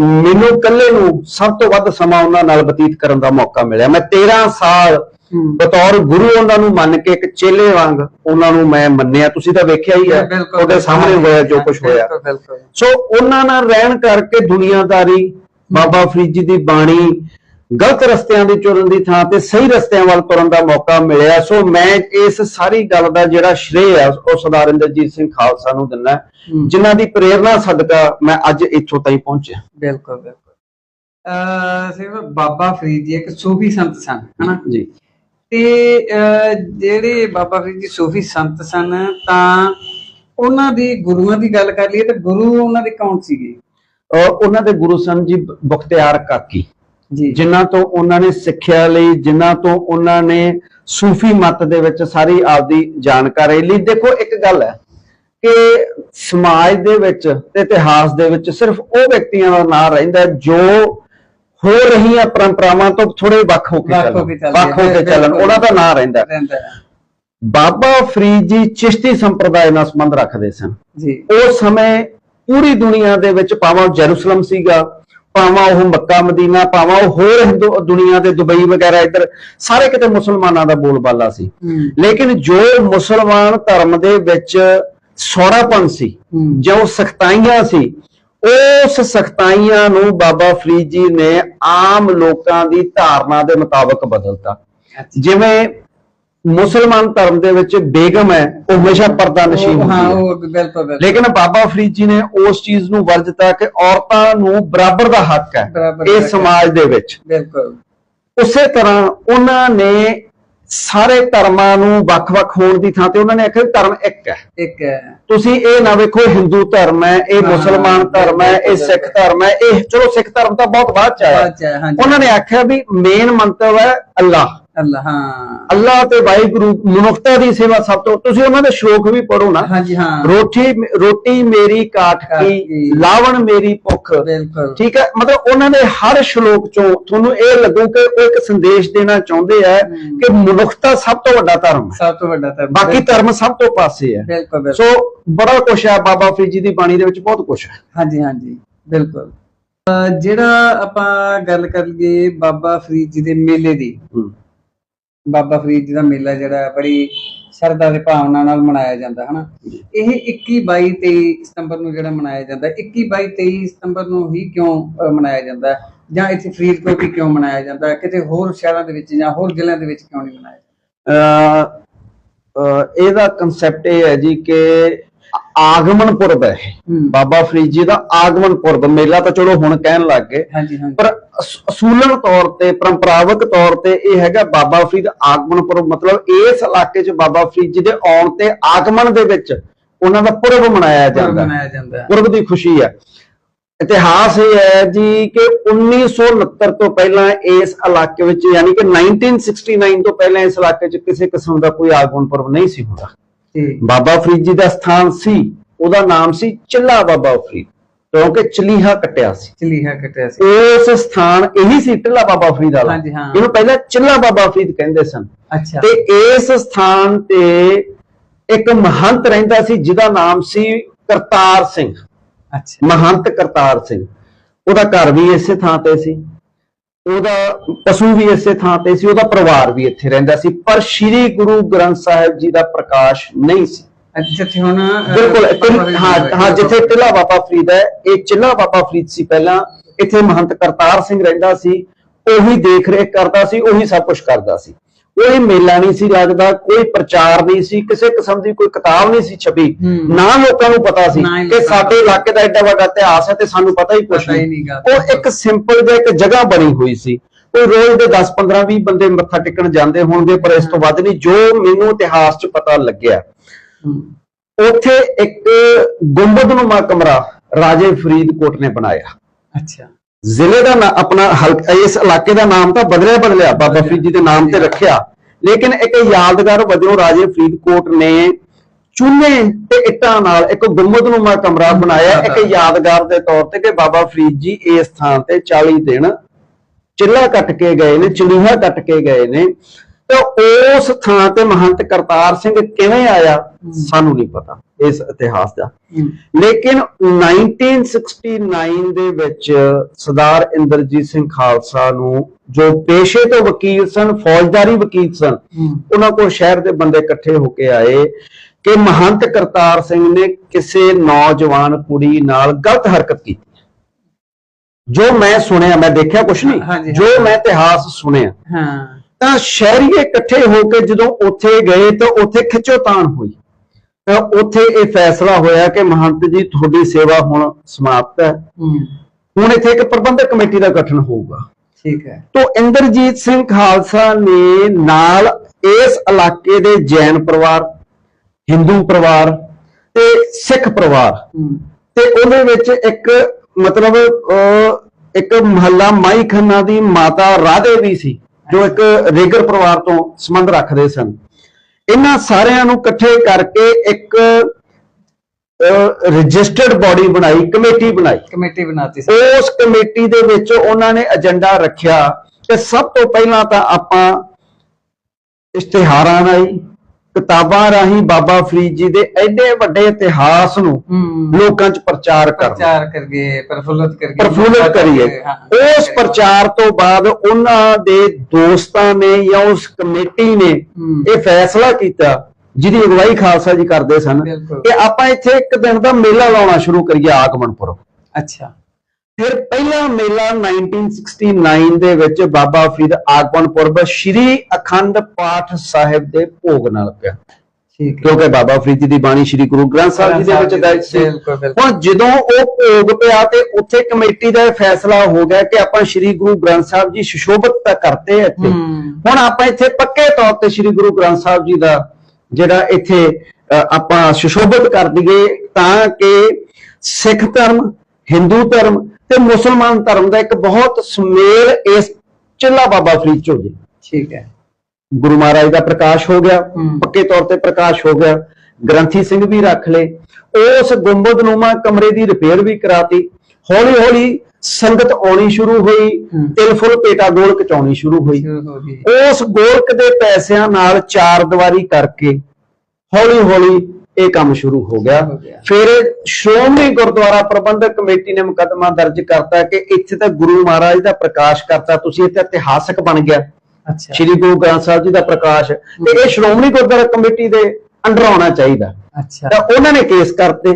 ਮੈਨੂੰ ਇਕੱਲੇ ਨੂੰ ਸਭ ਤੋਂ ਵੱਧ ਸਮਾਂ ਉਹਨਾਂ ਨਾਲ ਬਤੀਤ ਕਰਨ ਦਾ ਮੌਕਾ ਮਿਲਿਆ। ਮੈਂ 13 ਸਾਲ। ਬਤੌਰ ਗੁਰੂ ਉਹਨਾਂ ਨੂੰ ਮੰਨ ਕੇ ਇੱਕ ਚੇਲੇ ਵਾਂਗ ਉਹਨਾਂ ਨੂੰ ਮੈਂ ਮੰਨਿਆ। ਤੁਸੀਂ ਤਾਂ ਵੇਖਿਆ ਹੀ ਹੈ ਤੁਹਾਡੇ ਸਾਹਮਣੇ ਹੋਇਆ ਜੋ ਕੁਝ ਹੋਇਆ। ਸੋ ਉਹਨਾਂ ਨਾਲ ਰਹਿਣ ਕਰਕੇ ਦੁਨੀਆਦਾਰੀ ਬਾਬਾ ਫਰੀਦ ਜੀ ਦੀ ਬਾਣੀ ਗਲਤ ਰਸਤਿਆਂ ਦੀ ਤੁਰਨ ਦੀ ਥਾਂ ਤੇ ਸਹੀ ਰਸਤਿਆਂ ਵੱਲ ਤੁਰਨ ਦਾ ਮੌਕਾ ਮਿਲਿਆ। ਸੋ ਮੈਂ ਇਸ ਸਾਰੀ ਗੱਲ ਦਾ ਜਿਹੜਾ ਸ਼੍ਰੇਅ ਹੈ ਉਹ ਸਰਦਾਰ ਇੰਦਰਜੀਤ ਸਿੰਘ ਖਾਲਸਾ ਨੂੰ ਦਿੰਦਾ। ਜਿਨ੍ਹਾਂ ਦੀ ਪ੍ਰੇਰਣਾ ਸਦਕਾ ਮੈਂ ਅੱਜ ਇੱਥੋਂ ਤਾਈਂ ਪਹੁੰਚਿਆ। ਬਿਲਕੁਲ ਬਿਲਕੁਲ। ਅਹ ਸਿਰਫ ਬਾਬਾ ਫਰੀਦ ਜੀ ਇੱਕ ਸੂਫੀ ਸੰਤ ਸਨ ਹਨਾ? ਜੀ। ਤੇ ਜਿਹੜੇ ਬਾਬਾ ਫਰੀਦ ਜੀ ਸੂਫੀ ਸੰਤ ਸਨ ਤਾਂ ਉਹਨਾਂ ਦੀ ਗੁਰੂਆਂ ਦੀ ਗੱਲ ਕਰ ਲਈਏ ਤਾਂ ਗੁਰੂ ਉਹਨਾਂ ਦੇ ਕੌਣ ਸੀਗੇ? ਉਹਨਾਂ ਦੇ ਗੁਰੂ ਸਨ ਜੀ ਬਖਤਿਆਰ ਕਾਕੀ। ਜਿਨ੍ਹਾਂ ਤੋਂ ਉਹਨਾਂ ਨੇ ਸਿੱਖਿਆ ਲਈ ਜਿਨ੍ਹਾਂ ਤੋਂ ਉਹਨਾਂ ਨੇ ਸੂਫੀ ਮਤ ਦੇ ਵਿੱਚ ਸਾਰੀ ਆਪਦੀ ਜਾਣਕਾਰੀ ਲਈ। ਦੇਖੋ ਇੱਕ ਗੱਲ ਹੈ ਕਿ ਸਮਾਜ ਦੇ ਵਿੱਚ ਤੇ ਇਤਿਹਾਸ ਦੇ ਵਿੱਚ ਸਿਰਫ ਉਹ ਵਿਅਕਤੀਆਂ ਦਾ ਨਾਂ ਰਹਿੰਦਾ ਜੋ ਹੋ ਰਹੀਆਂ ਪਰੰਪਰਾਵਾਂ ਤੋਂ ਥੋੜੇ ਵੱਖ ਹੋ ਕੇ ਚੱਲਣ। ਵੱਖ ਹੋ ਕੇ। ਚੱਲਣ। ਉਹਨਾਂ ਦਾ ਨਾਂ ਰਹਿੰਦਾ। ਬਾਬਾ ਫਰੀਦ ਜੀ ਚਿਸ਼ਤੀ ਸੰਪਰਦਾਇ ਨਾਲ ਸੰਬੰਧ ਰੱਖਦੇ ਸਨ। ਜੀ। ਉਸ ਸਮੇਂ ਪੂਰੀ ਦੁਨੀਆ ਦੇ ਵਿੱਚ ਉਹ ਜੈਰੂਸਲਮ ਸੀਗਾ ਭਾਵੇਂ ਉਹ ਮੱਕਾ ਮਦੀਨਾ ਭਾਵੇਂ ਉਹ ਹੋਰ ਹਿੰਦੂ ਦੁਨੀਆ ਦੇ ਦੁਬਈ ਵਗੈਰਾ ਇੱਧਰ ਸਾਰੇ ਕਿਤੇ ਮੁਸਲਮਾਨਾਂ ਦਾ ਬੋਲਬਾਲਾ ਸੀ ਲੇਕਿਨ ਜੋ ਮੁਸਲਮਾਨ ਧਰਮ ਦੇ ਵਿੱਚ ਸੋੜਾਪਨ ਸੀ। ਜੋ ਸਖਤਾਈਆਂ ਸੀ ਉਸ ਸਖਤਾਈਆਂ ਨੂੰ ਬਾਬਾ ਫਰੀਦ ਜੀ ਨੇ ਆਮ ਲੋਕਾਂ ਦੀ ਧਾਰਨਾ ਦੇ ਮੁਤਾਬਕ ਬਦਲਤਾ। ਜਿਵੇਂ ਮੁਸਲਮਾਨ ਧਰਮ ਦੇ ਵਿੱਚ ਬੇਗਮ ਹੈ ਉਹ ਹਮੇਸ਼ਾ ਪਰਦਾ ਨਸ਼ੀਨ ਹੁੰਦੀ ਹਾਂ। ਹੈ ਉਹ ਬਿਲਕੁਲ ਬਿਲਕੁਲ। ਲੇਕਿਨ ਬਾਬਾ ਫਰੀਦ ਜੀ ਨੇ ਉਸ ਚੀਜ਼ ਨੂੰ ਵਰਜਤਾ ਕਿ ਔਰਤਾਂ ਨੂੰ ਬਰਾਬਰ ਦਾ ਹੱਕ ਬਰਾਬਰ ਹੈ ਇਸ ਹੱਕ ਸਮਾਜ ਦੇ ਵਿੱਚ। ਬਿਲਕੁਲ। ਉਸੇ ਤਰ੍ਹਾਂ ਉਹਨਾਂ ਨੇ ਸਾਰੇ ਧਰਮਾਂ ਨੂੰ ਵੱਖ-ਵੱਖ ਹੋਣ ਦੀ ਥਾਂ ਤੇ ਉਹਨਾਂ ਨੇ ਆਖਿਆ ਵੀ ਧਰਮ ਇੱਕ ਹੈ। ਇੱਕ ਹੈ। ਤੁਸੀਂ ਇਹ ਨਾ ਵੇਖੋ ਹਿੰਦੂ ਧਰਮ ਹੈ ਇਹ ਹਾਂ, ਮੁਸਲਮਾਨ ਧਰਮ ਹੈ ਇਹ ਸਿੱਖ ਧਰਮ ਹੈ ਇਹ ਚਲੋ ਸਿੱਖ ਧਰਮ ਤਾਂ ਬਹੁਤ ਬਾਅਦ ਚ ਆਇਆ। ਹਾਂਜੀ। ਉਹਨਾਂ ਨੇ ਆਖਿਆ ਵੀ ਮੇਨ ਮੰਤਵ ਹੈ ਅੱਲਾ ਅੱਲਾ ਹਾਂ। ਅੱਲਾ ਤੇ ਵਾਹਿਗੁਰੂ ਮਨੁੱਖਤਾ ਦੀ ਸੇਵਾ ਸਭ ਤੋਂ ਤੁਸੀਂ ਉਹਨਾਂ ਦੇ ਸ਼ਲੋਕ ਵੀ ਪੜੋ ਨਾ। ਹਾਂਜੀ ਹਾਂ। ਰੋਟੀ ਰੋਟੀ ਮੇਰੀ ਕਾਠ ਕੀ ਲਾਵਣ ਮੇਰੀ ਭੁੱਖ। ਠੀਕ ਹੈ? ਮਤਲਬ ਉਹਨਾਂ ਦੇ ਹਰ ਸ਼ਲੋਕ ਚੋਂ ਤੁਹਾਨੂੰ ਇਹ ਲੱਗੂ ਕਿ ਉਹ ਇੱਕ ਸੰਦੇਸ਼ ਦੇਣਾ ਚਾਹੁੰਦੇ ਆ। ਕਿ ਮਨੁੱਖਤਾ ਸਭ ਤੋਂ ਵੱਡਾ ਧਰਮ ਹੈ। ਸਭ ਤੋਂ ਵੱਡਾ ਧਰਮ ਬਾਕੀ ਧਰਮ ਸਭ ਤੋਂ ਪਾਸੇ ਹੈ। ਬਿਲਕੁਲ ਸੋ ਬੜਾ ਕੁਛ ਹੈ ਬਾਬਾ ਫਰੀਦ ਜੀ ਦੀ ਬਾਣੀ ਦੇ ਵਿੱਚ ਬਹੁਤ ਕੁਛ ਹੈ। ਹਾਂਜੀ ਹਾਂਜੀ। ਬਿਲਕੁਲ। ਜਿਹੜਾ ਆਪਾਂ ਗੱਲ ਕਰ ਲਈਏ ਬਾਬਾ ਫਰੀਦ ਜੀ ਦੇ ਮੇਲੇ ਦੀ ਬਾਬਾ ਫਰੀਦ ਜੀ ਦਾ ਮੇਲਾ ਜਿਹੜਾ ਹੈ ਬੜੀ ਸ਼ਰਧਾ ਤੇ ਭਾਵਨਾ ਨਾਲ ਮਨਾਇਆ ਜਾਂਦਾ ਹੈ ਨਾ ਇਹ 21 22 23 ਸਤੰਬਰ ਨੂੰ ਜਿਹੜਾ ਮਨਾਇਆ ਜਾਂਦਾ ਹੈ 21 22 23 ਸਤੰਬਰ ਨੂੰ ਹੀ ਕਿਉਂ ਮਨਾਇਆ ਜਾਂਦਾ? ਜਾਂ ਇੱਥੇ ਫਰੀਦਕੋਟ ਹੀ ਕਿਉਂ ਮਨਾਇਆ ਜਾਂਦਾ? ਕਿਤੇ ਹੋਰ ਸ਼ਹਿਰਾਂ ਦੇ ਵਿੱਚ ਜਾਂ ਹੋਰ ਜ਼ਿਲ੍ਹਿਆਂ ਦੇ ਵਿੱਚ ਕਿਉਂ ਨਹੀਂ ਮਨਾਇਆ ਜਾਂਦਾ? ਇਹਦਾ ਕਨਸੈਪਟ ਇਹ ਹੈ ਜੀ ਕਿ ਆਗਮਨ ਪੁਰਬ ਹੈ। ਬਾਬਾ ਫਰੀਦ ਜੀ ਦਾ ਆਗਮਨ ਪੁਰਬ। ਮੇਲਾ ਤਾਂ ਚਲੋ ਹੁਣ ਕਹਿਣ ਲੱਗ ਗਏ। ਹਾਂਜੀ ਹਾਂਜੀ। ਪਰ ਅਸੂਲਨ ਤੌਰ ਤੇ ਪਰੰਪਰਾਗਤ ਤੌਰ ਤੇ ਇਹ ਹੈਗਾ ਬਾਬਾ ਫਰੀਦ ਆਗਮਨ ਪੁਰਬ। ਮਤਲਬ ਇਸ ਇਲਾਕੇ 'ਚ ਬਾਬਾ ਫਰੀਦ ਜੀ ਦੇ ਆਉਣ ਤੇ ਆਗਮਨ ਦੇ ਵਿੱਚ ਉਹਨਾਂ ਦਾ ਪੁਰਬ ਮਨਾਇਆ ਜਾਂਦਾ। ਹੈ ਪੁਰਬ ਦੀ ਖੁਸ਼ੀ ਹੈ। ਇਤਿਹਾਸ ਇਹ ਹੈ ਜੀ ਕਿ 1969 ਤੋਂ ਪਹਿਲਾਂ ਇਸ ਇਲਾਕੇ ਵਿੱਚ ਯਾਨੀ ਕਿ 1969 ਤੋਂ ਪਹਿਲਾਂ ਇਸ ਇਲਾਕੇ 'ਚ ਕਿਸੇ ਕਿਸਮ ਦਾ ਕੋਈ ਆਗਮਨ ਪੁਰਬ ਨਹੀਂ ਸੀ ਹੁੰਦਾ। ਬਾਬਾ ਫਰੀਦ ਜੀ ਦਾ ਸਥਾਨ ਸੀ ਉਹਦਾ ਨਾਮ ਸੀ ਚਿੱਲਾ ਬਾਬਾ ਫਰੀਦ। ਕਿਉਂਕਿ ਚਲੀਹਾ ਕੱਟਿਆ ਸੀ। ਚਲੀਹਾ ਕਟਿਆ ਸੀ। ਉਸ ਸਥਾਨ ਇਹੀ ਸੀ ਟਿੱਲਾ ਬਾਬਾ ਫਰੀਦ ਵਾਲਾ। ਹਾਂਜੀ, ਹਾਂ। ਇਹਨੂੰ ਪਹਿਲਾਂ ਚਿੱਲਾ ਬਾਬਾ ਫਰੀਦ ਕਹਿੰਦੇ ਸਨ। ਅੱਛਾ। ਤੇ ਇਸ ਸਥਾਨ ਤੇ ਇੱਕ ਮਹੰਤ ਰਹਿੰਦਾ ਸੀ ਜਿਹਦਾ ਨਾਮ ਸੀ ਕਰਤਾਰ ਸਿੰਘ। ਅੱਛਾ। ਮਹੰਤ ਕਰਤਾਰ ਸਿੰਘ। ਉਹਦਾ ਘਰ ਵੀ ਇਸੇ ਥਾਂ ਤੇ ਸੀ। ਉਹਦਾ ਪਸ਼ੂ ਵੀ ਇਸੇ ਥਾਂ ਤੇ ਸੀ। ਉਹਦਾ ਪਰਿਵਾਰ ਵੀ ਇੱਥੇ ਰਹਿੰਦਾ ਸੀ। ਪਰ ਸ੍ਰੀ ਗੁਰੂ ਗ੍ਰੰਥ ਸਾਹਿਬ ਜੀ ਦਾ ਪ੍ਰਕਾਸ਼ ਨਹੀਂ ਸੀ। ਜਿੱਥੇ ਹੁਣ ਬਿਲਕੁਲ ਹਾਂ। ਹਾਂ ਜਿੱਥੇ ਟਿੱਲਾ ਬਾਬਾ ਫਰੀਦ ਹੈ ਇਹ ਚਿੱਲਾ ਬਾਬਾ ਫਰੀਦ ਸੀ ਪਹਿਲਾਂ ਇੱਥੇ ਮਹੰਤ ਕਰਤਾਰ ਸਿੰਘ ਰਹਿੰਦਾ ਸੀ ਉਹੀ ਦੇਖ ਰੇਖ ਕਰਦਾ ਸੀ ਉਹੀ ਸਭ ਕੁਝ ਕਰਦਾ ਸੀ ਕੋਈ ਮੇਲਾ ਨਹੀਂ ਸੀ ਲੱਗਦਾ ਕੋਈ ਪ੍ਰਚਾਰ ਨਹੀਂ ਸੀ ਕਿਸੇ ਕਿਸਮ ਦੀ ਕੋਈ ਕਿਤਾਬ ਨਹੀਂ ਸੀ ਛਪੀ। ਨਾ ਲੋਕਾਂ ਨੂੰ ਪਤਾ ਸੀ ਕਿ ਸਾਡੇ ਇਲਾਕੇ ਦਾ ਐਡਾ ਵੱਡਾ ਇਤਿਹਾਸ ਹੈ ਤੇ ਸਾਨੂੰ ਪਤਾ ਹੀ ਕੁਝ ਨਹੀਂ। ਉਹ ਇੱਕ ਸਿੰਪਲ ਜਿਹਾ ਇੱਕ ਜਗ੍ਹਾ ਬਣੀ ਹੋਈ ਸੀ ਕੋਈ ਰੋਜ਼ ਦੇ 10 15 20 ਬੰਦੇ ਮੱਥਾ ਟੇਕਣ ਜਾਂਦੇ ਹੋਣਗੇ ਪਰ ਇਸ ਤੋਂ ਵੱਧ ਨਹੀਂ ਜੋ ਮੈਨੂੰ ਇਤਿਹਾਸ 'ਚ ਪਤਾ ਲੱਗਿਆ ਉੱਥੇ ਇੱਕ ਗੁੰਬਦਨੁਮਾ ਕਮਰਾ ਰਾਜੇ ਫਰੀਦਕੋਟ ਨੇ ਬਣਾਇਆ। ਅੱਛਾ। ਜ਼ਿਲ੍ਹੇ ਦਾ ਨਾਂ ਆਪਣਾ ਹਲਕਾ ਇਸ ਇਲਾਕੇ ਦਾ ਨਾਮ ਤਾਂ ਬਦਲਿਆ ਬਦਲਿਆ ਬਾਬਾ ਫਰੀਦ ਜੀ ਦੇ ਨਾਮ ਤੇ ਰੱਖਿਆ। ਲੇਕਿਨ ਇੱਕ ਯਾਦਗਾਰ ਵਜੋਂ ਰਾਜੇ ਫਰੀਦਕੋਟ ਨੇ ਚੂਨੇ ਤੇ ਇੱਟਾਂ ਨਾਲ ਇੱਕ ਗੁੰਬਦਨੁਮਾ ਕਮਰਾ ਬਣਾਇਆ। ਇੱਕ ਯਾਦਗਾਰ ਦੇ ਤੌਰ ਤੇ ਕਿ ਬਾਬਾ ਫਰੀਦ ਜੀ ਇਸ ਥਾਂ ਤੇ 40 ਦਿਨ ਚਿੱਲਾ ਕੱਟ ਕੇ ਗਏ ਨੇ ਚਲੀਹਾ ਕੱਟ ਕੇ ਗਏ ਨੇ। ਤੇ ਉਸ ਥਾਂ ਤੇ ਮਹੰਤ ਕਰਤਾਰ ਸਿੰਘ ਕਿਵੇਂ ਆਇਆ ਸਾਨੂੰ ਨਹੀਂ ਪਤਾ ਇਸ ਇਤਿਹਾਸ ਦਾ। ਲੇਕਿਨ 1969 ਦੇ ਵਿੱਚ ਸਰਦਾਰ ਇੰਦਰਜੀਤ ਸਿੰਘ ਖਾਲਸਾ ਨੂੰ ਜੋ ਪੇਸ਼ੇ ਤੋਂ ਵਕੀਲ ਸਨ ਫੌਜਦਾਰੀ ਵਕੀਲ ਸਨ ਉਹਨਾਂ ਕੋਲ ਸ਼ਹਿਰ ਦੇ ਬੰਦੇ ਇਕੱਠੇ ਹੋ ਕੇ ਆਏ ਕਿ ਮਹੰਤ ਕਰਤਾਰ ਸਿੰਘ ਨੇ ਕਿਸੇ ਨੌਜਵਾਨ ਕੁੜੀ ਨਾਲ ਗਲਤ ਹਰਕਤ ਕੀਤੀ। ਜੋ ਮੈਂ ਸੁਣਿਆ ਮੈਂ ਦੇਖਿਆ ਕੁਛ ਨਹੀਂ। ਜੋ ਮੈਂ ਇਤਿਹਾਸ ਸੁਣਿਆ ਹਾਂ। ਤਾਂ ਸ਼ਹਿਰੀਏ ਇਕੱਠੇ ਹੋ ਕੇ ਜਦੋਂ ਉੱਥੇ ਗਏ ਤਾਂ ਉੱਥੇ ਖਿੱਚੋਤਾਣ ਹੋਈ। ਤਾਂ ਉੱਥੇ ਇਹ ਫੈਸਲਾ ਹੋਇਆ ਕਿ ਮਹੰਤ ਜੀ ਤੁਹਾਡੀ ਸੇਵਾ ਹੁਣ ਸਮਾਪਤ ਹੈ। ਹੁਣ ਇੱਥੇ ਇੱਕ ਪ੍ਰਬੰਧਕ ਕਮੇਟੀ ਦਾ ਗਠਨ ਹੋਊਗਾ। ਠੀਕ ਹੈ। ਤੋਂ ਇੰਦਰਜੀਤ ਸਿੰਘ ਖਾਲਸਾ ਨੇ ਨਾਲ ਇਸ ਇਲਾਕੇ ਦੇ ਜੈਨ ਪਰਿਵਾਰ ਹਿੰਦੂ ਪਰਿਵਾਰ ਤੇ ਸਿੱਖ ਪਰਿਵਾਰ ਤੇ ਉਹਦੇ ਵਿੱਚ ਇੱਕ ਮਤਲਬ ਇੱਕ ਮਹੱਲਾ ਮਾਈ ਖੰਨਾ ਦੀ ਮਾਤਾ ਰਾਧੇ ਵੀ ਸੀ। ਜੋ ਇੱਕ ਰੇਗਰ ਪਰਿਵਾਰ ਤੋਂ ਸੰਬੰਧ ਰੱਖਦੇ ਸਨ। ਇਹਨਾਂ ਸਾਰਿਆਂ ਨੂੰ ਇਕੱਠੇ ਕਰਕੇ ਇੱਕ ਰਜਿਸਟਰਡ ਬਾਡੀ ਬਣਾਈ ਕਮੇਟੀ ਬਣਾਈ। ਕਮੇਟੀ ਬਣਾਤੀ ਸੀ ਉਸ ਕਮੇਟੀ ਦੇ ਵਿੱਚ ਉਹਨਾਂ ਨੇ ਏਜੰਡਾ ਰੱਖਿਆ ਕਿ ਸਭ ਤੋਂ ਪਹਿਲਾਂ ਤਾਂ ਆਪਾਂ ਇਸ਼ਤਿਹਾਰਾਂ ਰਾਹੀਂ ਕਿਤਾਬਾਂ ਰਾਹੀਂ ਬਾਬਾ ਫਰੀਦ ਜੀ ਦੇ ਐਡੇ ਵੱਡੇ ਇਤਿਹਾਸ ਨੂੰ ਲੋਕਾਂ 'ਚ ਪ੍ਰਚਾਰ ਕਰਨਾ ਪ੍ਰਚਾਰ ਕਰਗੇ ਪ੍ਰਫੁੱਲਤ ਕਰਗੇ ਪ੍ਰਫੁੱਲਤ ਕਰੀਏ। ਉਸ ਪ੍ਰਚਾਰ ਤੋਂ ਬਾਅਦ ਉਹਨਾਂ ਦੇ ਦੋਸਤਾਂ ਨੇ ਜਾਂ ਉਸ ਕਮੇਟੀ ਨੇ। ਇਹ ਫੈਸਲਾ ਕੀਤਾ ਜਿਹਦੀ ਅਗਵਾਈ ਖਾਲਸਾ ਜੀ ਕਰਦੇ ਸਨ। ਕਿ ਆਪਾਂ ਇੱਥੇ ਇੱਕ ਦਿਨ ਦਾ ਮੇਲਾ ਲਾਉਣਾ ਸ਼ੁਰੂ ਕਰੀਏ ਆਗਮਨਪੁਰ ਅੱਛਾ ਫਿਰ ਪਹਿਲਾ ਮੇਲਾ 1969 ਦੇ ਵਿੱਚ ਬਾਬਾ ਫਰੀਦ ਆਗਮਨ ਪੁਰਬ ਸ਼੍ਰੀ ਅਖੰਡ ਪਾਠ ਸਾਹਿਬ ਦੇ ਭੋਗ ਨਾਲ ਪਿਆ। ਕਿਉਂਕਿ ਬਾਬਾ ਫਰੀਦ ਜੀ ਦੀ ਬਾਣੀ ਸ਼੍ਰੀ ਗੁਰੂ ਗ੍ਰੰਥ ਸਾਹਿਬ ਜੀ ਦੇ ਵਿੱਚ ਦਰਜ ਸੀ। ਹੁਣ ਜਦੋਂ ਉਹ ਭੋਗ ਪਿਆ ਤੇ ਉੱਥੇ ਕਮੇਟੀ ਦਾ ਫੈਸਲਾ ਹੋ ਗਿਆ ਕਿ ਆਪਾਂ ਸ਼੍ਰੀ ਗੁਰੂ ਗ੍ਰੰਥ ਸਾਹਿਬ ਜੀ ਸੁਸ਼ੋਭਿਤ ਤਾਂ ਕਰਤੇ ਇੱਥੇ। ਹੁਣ ਆਪਾਂ ਇੱਥੇ ਪੱਕੇ ਤੌਰ ਤੇ ਸ਼੍ਰੀ ਗੁਰੂ ਗ੍ਰੰਥ ਸਾਹਿਬ ਜੀ ਦਾ ਜਿਹੜਾ ਇੱਥੇ ਆਪਾਂ ਸੁਸ਼ੋਭਿਤ ਕਰ ਦਈਏ ਤਾਂ ਕਿ ਸਿੱਖ ਧਰਮ ਹਿੰਦੂ ਧਰਮ ਤੇ ਮੁਸਲਮਾਨ ਧਰਮ ਦਾ ਇੱਕ ਬਹੁਤ ਸੁਮੇਲ ਇਸ ਚਿੱਲਾ ਬਾਬਾ ਫਰੀਦ ਚ ਹੋ ਜੇ ਠੀਕ ਹੈ ਗੁਰੂ ਮਹਾਰਾਜ ਦਾ ਪ੍ਰਕਾਸ਼ ਹੋ ਗਿਆ। ਪੱਕੇ ਤੌਰ ਤੇ ਪ੍ਰਕਾਸ਼ ਹੋ ਗਿਆ ਗ੍ਰੰਥੀ ਸਿੰਘ ਵੀ ਰੱਖ ਲਏ ਉਸ ਗੁੰਬਦਨੁਮਾ ਕਮਰੇ ਦੀ ਰਿਪੇਅਰ ਵੀ ਕਰਾਤੀ ਹੌਲੀ ਹੌਲੀ ਸੰਗਤ ਆਉਣੀ ਸ਼ੁਰੂ ਹੋਈ। ਤਿਲ ਫੁੱਲ ਪੇਟਾ ਗੋਲਕ ਚ ਆਉਣੀ ਸ਼ੁਰੂ ਹੋਈ ਉਸ ਗੋਲਕ ਦੇ ਪੈਸਿਆਂ ਨਾਲ ਚਾਰ ਦੀਵਾਰੀ ਕਰਕੇ ਹੌਲੀ ਹੌਲੀ ਇਹ ਕੰਮ ਸ਼ੁਰੂ ਹੋ ਗਿਆ। ਫਿਰ ਸ਼੍ਰੋਮਣੀ ਗੁਰਦੁਆਰਾ ਪ੍ਰਬੰਧਕ ਕਮੇਟੀ ਨੇ ਮੁਕੱਦਮਾ ਦਰਜ ਕਰਤਾ ਕਿ ਇੱਥੇ ਤਾਂ ਗੁਰੂ ਮਹਾਰਾਜ ਦਾ ਪ੍ਰਕਾਸ਼ ਕਰਤਾ ਤੁਸੀਂ ਇੱਥੇ ਇਤਿਹਾਸਕ ਬਣ ਗਿਆ। ਅੱਛਾ। ਸ਼੍ਰੀ ਗੁਰੂ ਗ੍ਰੰਥ ਸਾਹਿਬ ਜੀ ਦਾ ਪ੍ਰਕਾਸ਼। ਤੇ ਇਹ ਸ਼੍ਰੋਮਣੀ ਗੁਰਦੁਆਰਾ ਕਮੇਟੀ ਦੇ ਅੰਡਰ ਆਉਣਾ ਚਾਹੀਦਾ। ਅੱਛਾ। ਤਾਂ ਉਹਨਾਂ ਨੇ ਕੇਸ ਕਰਤੇ।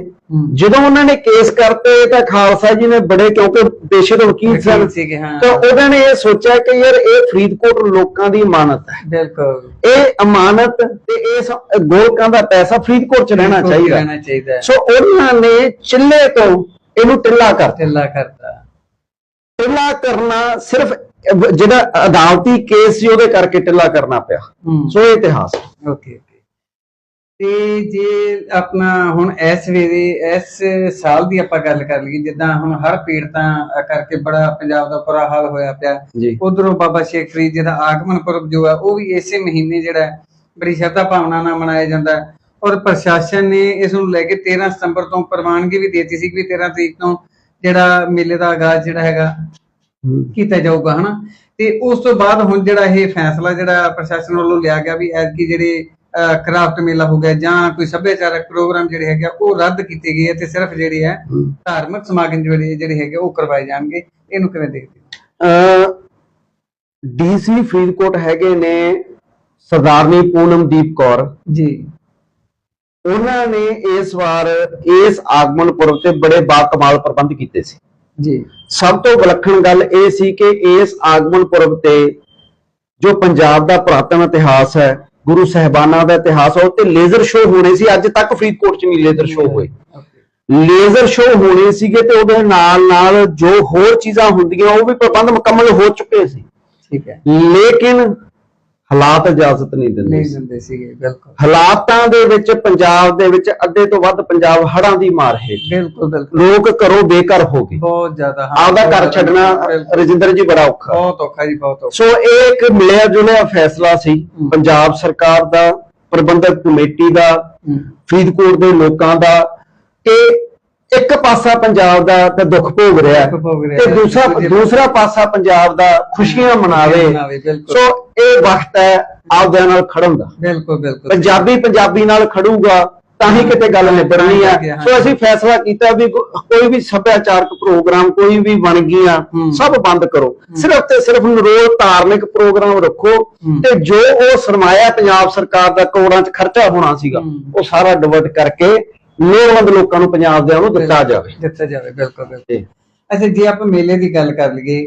ਜਦੋਂ ਉਹਨਾਂ ਨੇ ਕੇਸ ਕਰਤੇ ਤਾਂ ਖਾਲਸਾ ਜੀ ਨੇ ਬੜੇ ਕਿਉਂਕਿ ਪੇਸ਼ੇ ਵਕੀਲ ਸਨ ਵਕੀਲ ਸੀਗੇ ਹਾਂ। ਤਾਂ ਉਹਨਾਂ ਨੇ ਇਹ ਸੋਚਿਆ ਕਿ ਯਾਰ ਇਹ ਫਰੀਦਕੋਟ ਲੋਕਾਂ ਦੀ ਇਮਾਨਤ ਹੈ। ਬਿਲਕੁਲ। ਇਹ ਅਮਾਨਤ ਤੇ ਇਸ ਗੋਲਕਾਂ ਦਾ ਪੈਸਾ ਫਰੀਦਕੋਟ ਚ ਰਹਿਣਾ ਚਾਹੀਦਾ। ਰਹਿਣਾ ਚਾਹੀਦਾ ਹੈ। ਸੋ ਉਹਨਾਂ ਨੇ ਚਿੱਲੇ ਤੋਂ ਇਹਨੂੰ ਟਿੱਲਾ ਕਰਤਾ। ਢਿੱਲਾ ਕਰਤਾ। ਟਿੱਲਾ ਕਰਨਾ ਸਿਰਫ ਜਿਹੜਾ ਅਦਾਲਤੀ ਕੇਸ ਸੀ ਉਹਦੇ ਕਰਕੇ ਟਿੱਲਾ ਕਰਨਾ ਪਿਆ। ਸੋ ਇਹ ਇਤਿਹਾਸ। ਓਕੇ। ਤੇ ਜੇ ਆਪਣਾ ਹੁਣ ਇਸ ਵੇਲੇ ਇਸ ਸਾਲ ਦੀ ਆਪਾਂ ਗੱਲ ਕਰ ਲਈਏ ਜਿੱਦਾਂ ਹੁਣ ਹਰ ਪੀੜਤਾਂ ਕਰਕੇ ਬੜਾ ਪੰਜਾਬ ਦਾ ਬੁਰਾ ਹਾਲ ਹੋਇਆ ਪਿਆ। ਉਧਰੋਂ ਬਾਬਾ ਸ਼ੇਖ ਫਰੀਦ ਜੀ ਦਾ ਆਗਮਨ ਪੁਰਬ ਜੋ ਹੈ ਉਹ ਵੀ ਇਸੇ ਮਹੀਨੇ ਜਿਹੜਾ ਬੜੀ ਸ਼ਰਧਾ ਭਾਵਨਾ ਨਾਲ ਮਨਾਇਆ ਜਾਂਦਾ ਔਰ ਪ੍ਰਸ਼ਾਸਨ ਨੇ ਇਸ ਨੂੰ ਲੈ ਕੇ 13 ਸਤੰਬਰ ਤੋਂ ਪ੍ਰਵਾਨਗੀ ਵੀ ਦੇਤੀ ਸੀ ਕਿ 13 ਤਰੀਕ ਤੋਂ ਜਿਹੜਾ ਮੇਲੇ ਦਾ ਆਗਾਜ਼ ਜਿਹੜਾ ਹੈਗਾ ਕੀਤਾ ਜਾਊਗਾ ਹਨਾ? ਤੇ ਉਸ ਤੋਂ ਬਾਅਦ ਹੁਣ ਜਿਹੜਾ ਇਹ ਫੈਸਲਾ ਜਿਹੜਾ ਪ੍ਰਸ਼ਾਸਨ ਵੱਲੋਂ ਲਿਆ ਗਿਆ ਵੀ ਐਤਕੀ ਜਿਹੜੇ ਕਰਾਫਟ ਮੇਲਾ ਹੋ ਗਿਆ ਜਾਂ ਕੋਈ ਸੱਭਿਆਚਾਰਕ ਪ੍ਰੋਗਰਾਮ ਜਿਹੜੇ ਹੈਗੇ ਆ, ਉਹ ਰੱਦ ਕੀਤੇ ਗਏ ਤੇ ਸਿਰਫ ਜਿਹੜੇ ਹੈ। ਧਾਰਮਿਕ ਸਮਾਗਮ ਜਿਹੜੇ ਜਿਹੜੇ ਹੈਗੇ ਉਹ ਕਰਵਾਏ ਜਾਣਗੇ। ਇਹਨੂੰ ਕਿਵੇਂ ਦੇਖਦੇ ਹੋ? ਡੀਸੀ ਫਰੀਦਕੋਟ ਹੈਗੇ ਨੇ ਸਰਦਾਰਨੀ ਪੂਨਮਦੀਪ ਕੌਰ। ਜੀ। ਉਹਨਾਂ ਨੇ ਇਸ ਵਾਰ ਇਸ ਆਗਮਨ ਪੁਰਬ ਤੇ ਬੜੇ ਬਾਕਮਾਲ ਪ੍ਰਬੰਧ ਕੀਤੇ ਸੀ। ਜੀ। ਸਭ ਤੋਂ ਵਿਲੱਖਣ ਗੱਲ ਇਹ ਸੀ ਕਿ ਇਸ ਆਗਮਨ ਪੁਰਬ ਤੇ ਜੋ ਪੰਜਾਬ ਦਾ ਪੁਰਾਤਨ ਇਤਿਹਾਸ ਹੈ ਗੁਰੂ ਸਹਿਬਾਨਾਂ ਦਾ ਇਤਿਹਾਸ ਉਹ ਤੇ ਲੇਜ਼ਰ ਸ਼ੋਅ ਹੋਣੇ ਸੀ ਅੱਜ ਤੱਕ ਫਰੀਦਕੋਟ 'ਚ ਨਹੀਂ ਲੇਜ਼ਰ ਸ਼ੋਅ ਹੋਏ। ਲੇਜ਼ਰ ਸ਼ੋਅ ਹੋਣੇ ਸੀਗੇ ਤੇ ਉਹਦੇ ਨਾਲ ਨਾਲ ਜੋ ਹੋਰ ਚੀਜ਼ਾਂ ਹੁੰਦੀਆਂ ਉਹ ਵੀ ਪ੍ਰਬੰਧ ਮੁਕੰਮਲ ਹੋ ਚੁੱਕੇ ਸੀ। ਠੀਕ ਹੈ। ਲੇਕਿਨ ਹਾਲਾਤ ਇਜਾਜ਼ਤ ਨਹੀਂ ਦਿੰਦੇ ਨਹੀਂ। ਦਿੰਦੇ ਸੀਗੇ ਬਿਲਕੁਲ। ਹਾਲਾਤਾਂ ਦੇ ਵਿੱਚ ਪੰਜਾਬ ਦੇ ਵਿੱਚ ਅੱਧੇ ਤੋਂ ਵੱਧ ਪੰਜਾਬ ਹੜ੍ਹਾਂ ਦੀ ਮਾਰ ਹੈ। ਬਿਲਕੁਲ ਬਿਲਕੁਲ। ਲੋਕ ਘਰੋਂ ਬੇਘਰ ਹੋ ਗਏ। ਬਹੁਤ ਜ਼ਿਆਦਾ ਹਾਂ, ਆਪਦਾ ਘਰ ਛੱਡਣਾ। ਰਜਿੰਦਰ ਜੀ ਬੜਾ ਔਖਾ। ਬਹੁਤ ਔਖਾ ਜੀ ਬਹੁਤ ਔਖਾ। ਸੋ ਇਹ ਇੱਕ ਮਿਲਿਆ ਜੁਲਿਆ ਫੈਸਲਾ ਸੀ। ਪੰਜਾਬ ਸਰਕਾਰ ਦਾ ਪ੍ਰਬੰਧਕ ਕਮੇਟੀ ਦਾ ਫਰੀਦਕੋਟ ਦੇ ਲੋਕਾਂ ਦਾ ਕਿ ਇੱਕ ਪਾਸਾ ਪੰਜਾਬ ਦਾ ਤੇ ਦੁੱਖ ਭੋਗ ਰਿਹਾ ਤੇ। ਦੂਸਰਾ ਦੂਸਰਾ ਪਾਸਾ ਪੰਜਾਬ ਦਾ ਖੁਸ਼ੀਆਂ ਮਨਾਵੇ। ਸੋ ਇਹ ਵਕਤ ਹੈ ਆਪਦਿਆਂ ਨਾਲ ਖੜਨ ਦਾ ਬਿਲਕੁਲ ਬਿਲਕੁਲ ਪੰਜਾਬੀ ਪੰਜਾਬੀ ਨਾਲ ਖੜੂਗਾ ਤਾਂ ਹੀ ਕਿਤੇ ਗੱਲ ਨਿਬੜਨੀ ਆ ਸੋ ਅਸੀਂ ਫੈਸਲਾ ਕੀਤਾ ਵੀ ਕੋਈ ਵੀ ਸੱਭਿਆਚਾਰਕ ਪ੍ਰੋਗਰਾਮ ਕੋਈ ਵੀ ਵਣਗੀਆਂ ਹੂੰ। ਸਭ ਬੰਦ ਕਰੋ ਸਿਰਫ ਤੇ ਸਿਰਫ ਨਿਰੋਲ ਧਾਰਮਿਕ ਪ੍ਰੋਗਰਾਮ ਰੱਖੋ। ਤੇ ਜੋ ਉਹ ਸਰਮਾਇਆ ਪੰਜਾਬ ਸਰਕਾਰ ਦਾ ਕਰੋੜਾਂ 'ਚ ਖਰਚਾ ਹੋਣਾ ਸੀਗਾ। ਉਹ ਸਾਰਾ ਡਿਵਰਟ ਕਰਕੇ ਲੋੜਵੰਦ ਲੋਕਾਂ ਨੂੰ ਪੰਜਾਬ ਦੇ ਨੂੰ ਦਿੱਤਾ ਜਾਵੇ। ਦਿੱਤਾ ਜਾਵੇ ਬਿਲਕੁਲ ਬਿਲਕੁਲ। ਅੱਛਾ ਜੇ ਆਪਾਂ ਮੇਲੇ ਦੀ ਗੱਲ ਕਰ ਲਈਏ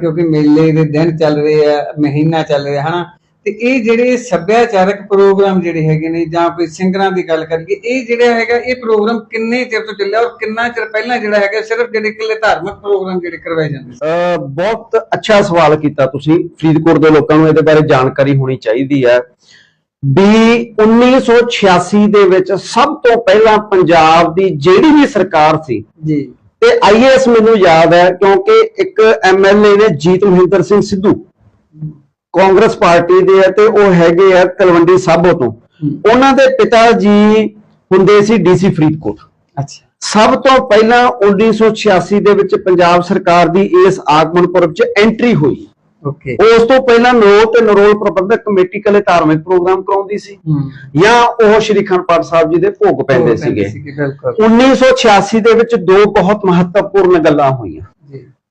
ਕਿਉਂਕਿ ਮੇਲੇ ਦੇ ਦਿਨ ਚੱਲ ਰਹੇ ਆ ਮਹੀਨਾ ਚੱਲ ਰਿਹਾ ਹਨਾ? ਤੇ ਇਹ ਜਿਹੜੇ ਸੱਭਿਆਚਾਰਕ ਪ੍ਰੋਗਰਾਮ ਜਿਹੜੇ ਹੈਗੇ ਨੇ ਜਾਂ ਕੋਈ ਸਿੰਗਰਾਂ ਦੀ ਗੱਲ ਕਰੀਏ ਇਹ ਜਿਹੜਾ ਹੈਗਾ ਇਹ ਪ੍ਰੋਗਰਾਮ ਕਿੰਨੇ ਚਿਰ ਤੋਂ ਚੱਲਿਆ ਔਰ ਕਿੰਨਾ ਚਿਰ ਪਹਿਲਾਂ ਜਿਹੜਾ ਹੈਗਾ ਸਿਰਫ ਜਿਹੜੇ ਇਕੱਲੇ ਧਾਰਮਿਕ ਪ੍ਰੋਗਰਾਮ ਜਿਹੜੇ ਕਰਵਾਏ ਜਾਂਦੇ ਸੀ? ਬਹੁਤ ਅੱਛਾ ਸਵਾਲ ਕੀਤਾ ਤੁਸੀਂ। ਫਰੀਦਕੋਟ ਦੇ ਲੋਕਾਂ ਨੂੰ ਇਹਦੇ ਬਾਰੇ ਜਾਣਕਾਰੀ ਹੋਣੀ ਚਾਹੀਦੀ ਹੈ। ਵੀ 1986 ਦੇ ਵਿੱਚ ਸਭ ਤੋਂ ਪਹਿਲਾਂ ਪੰਜਾਬ ਦੀ ਜਿਹੜੀ ਵੀ ਸਰਕਾਰ ਸੀ ਜੀ। ਤੇ ਆਈਏਐਸ ਮੈਨੂੰ ਯਾਦ ਹੈ ਕਿਉਂਕਿ ਇੱਕ ਐਮਐਲਏ ਨੇ ਜੀਤ ਮਹਿੰਦਰ ਸਿੰਘ ਸਿੱਧੂ ਕਾਂਗਰਸ ਪਾਰਟੀ ਦੇ ਆ ਤੇ ਉਹ ਹੈਗੇ ਆ ਤਲਵੰਡੀ ਸਾਬੋ ਤੋਂ। ਹੂੰ। ਉਹਨਾਂ ਦੇ ਪਿਤਾ ਜੀ ਹੁੰਦੇ ਸੀ ਡੀਸੀ ਫਰੀਦਕੋਟ। ਅੱਛਾ। ਸਭ ਤੋਂ ਪਹਿਲਾਂ 1986 ਦੇ ਵਿੱਚ ਪੰਜਾਬ ਸਰਕਾਰ ਦੀ ਇਸ ਆਗਮਨ ਪੁਰਬ 'ਚ ਐਂਟਰੀ ਹੋਈ। ਓਕੇ ਉਸ ਤੋਂ ਪਹਿਲਾਂ ਨਰੋਲ ਤੇ ਨਰੋਲ ਪ੍ਰਬੰਧਕ ਕਮੇਟੀ ਕਲੇ ਧਾਰਮਿਕ ਪ੍ਰੋਗਰਾਮ ਕਰਾਉਂਦੀ ਸੀ। ਜਾਂ ਉਹ ਸ਼੍ਰੀ ਅਖੰਡ ਪਾਠ ਸਾਹਿਬ ਜੀ ਦੇ ਭੋਗ ਪੈਂਦੇ ਸੀਗੇ। ਬਿਲਕੁਲ। 1986 ਦੇ ਵਿੱਚ ਦੋ ਬਹੁਤ ਮਹੱਤਵਪੂਰਨ ਗੱਲਾਂ ਹੋਈਆਂ।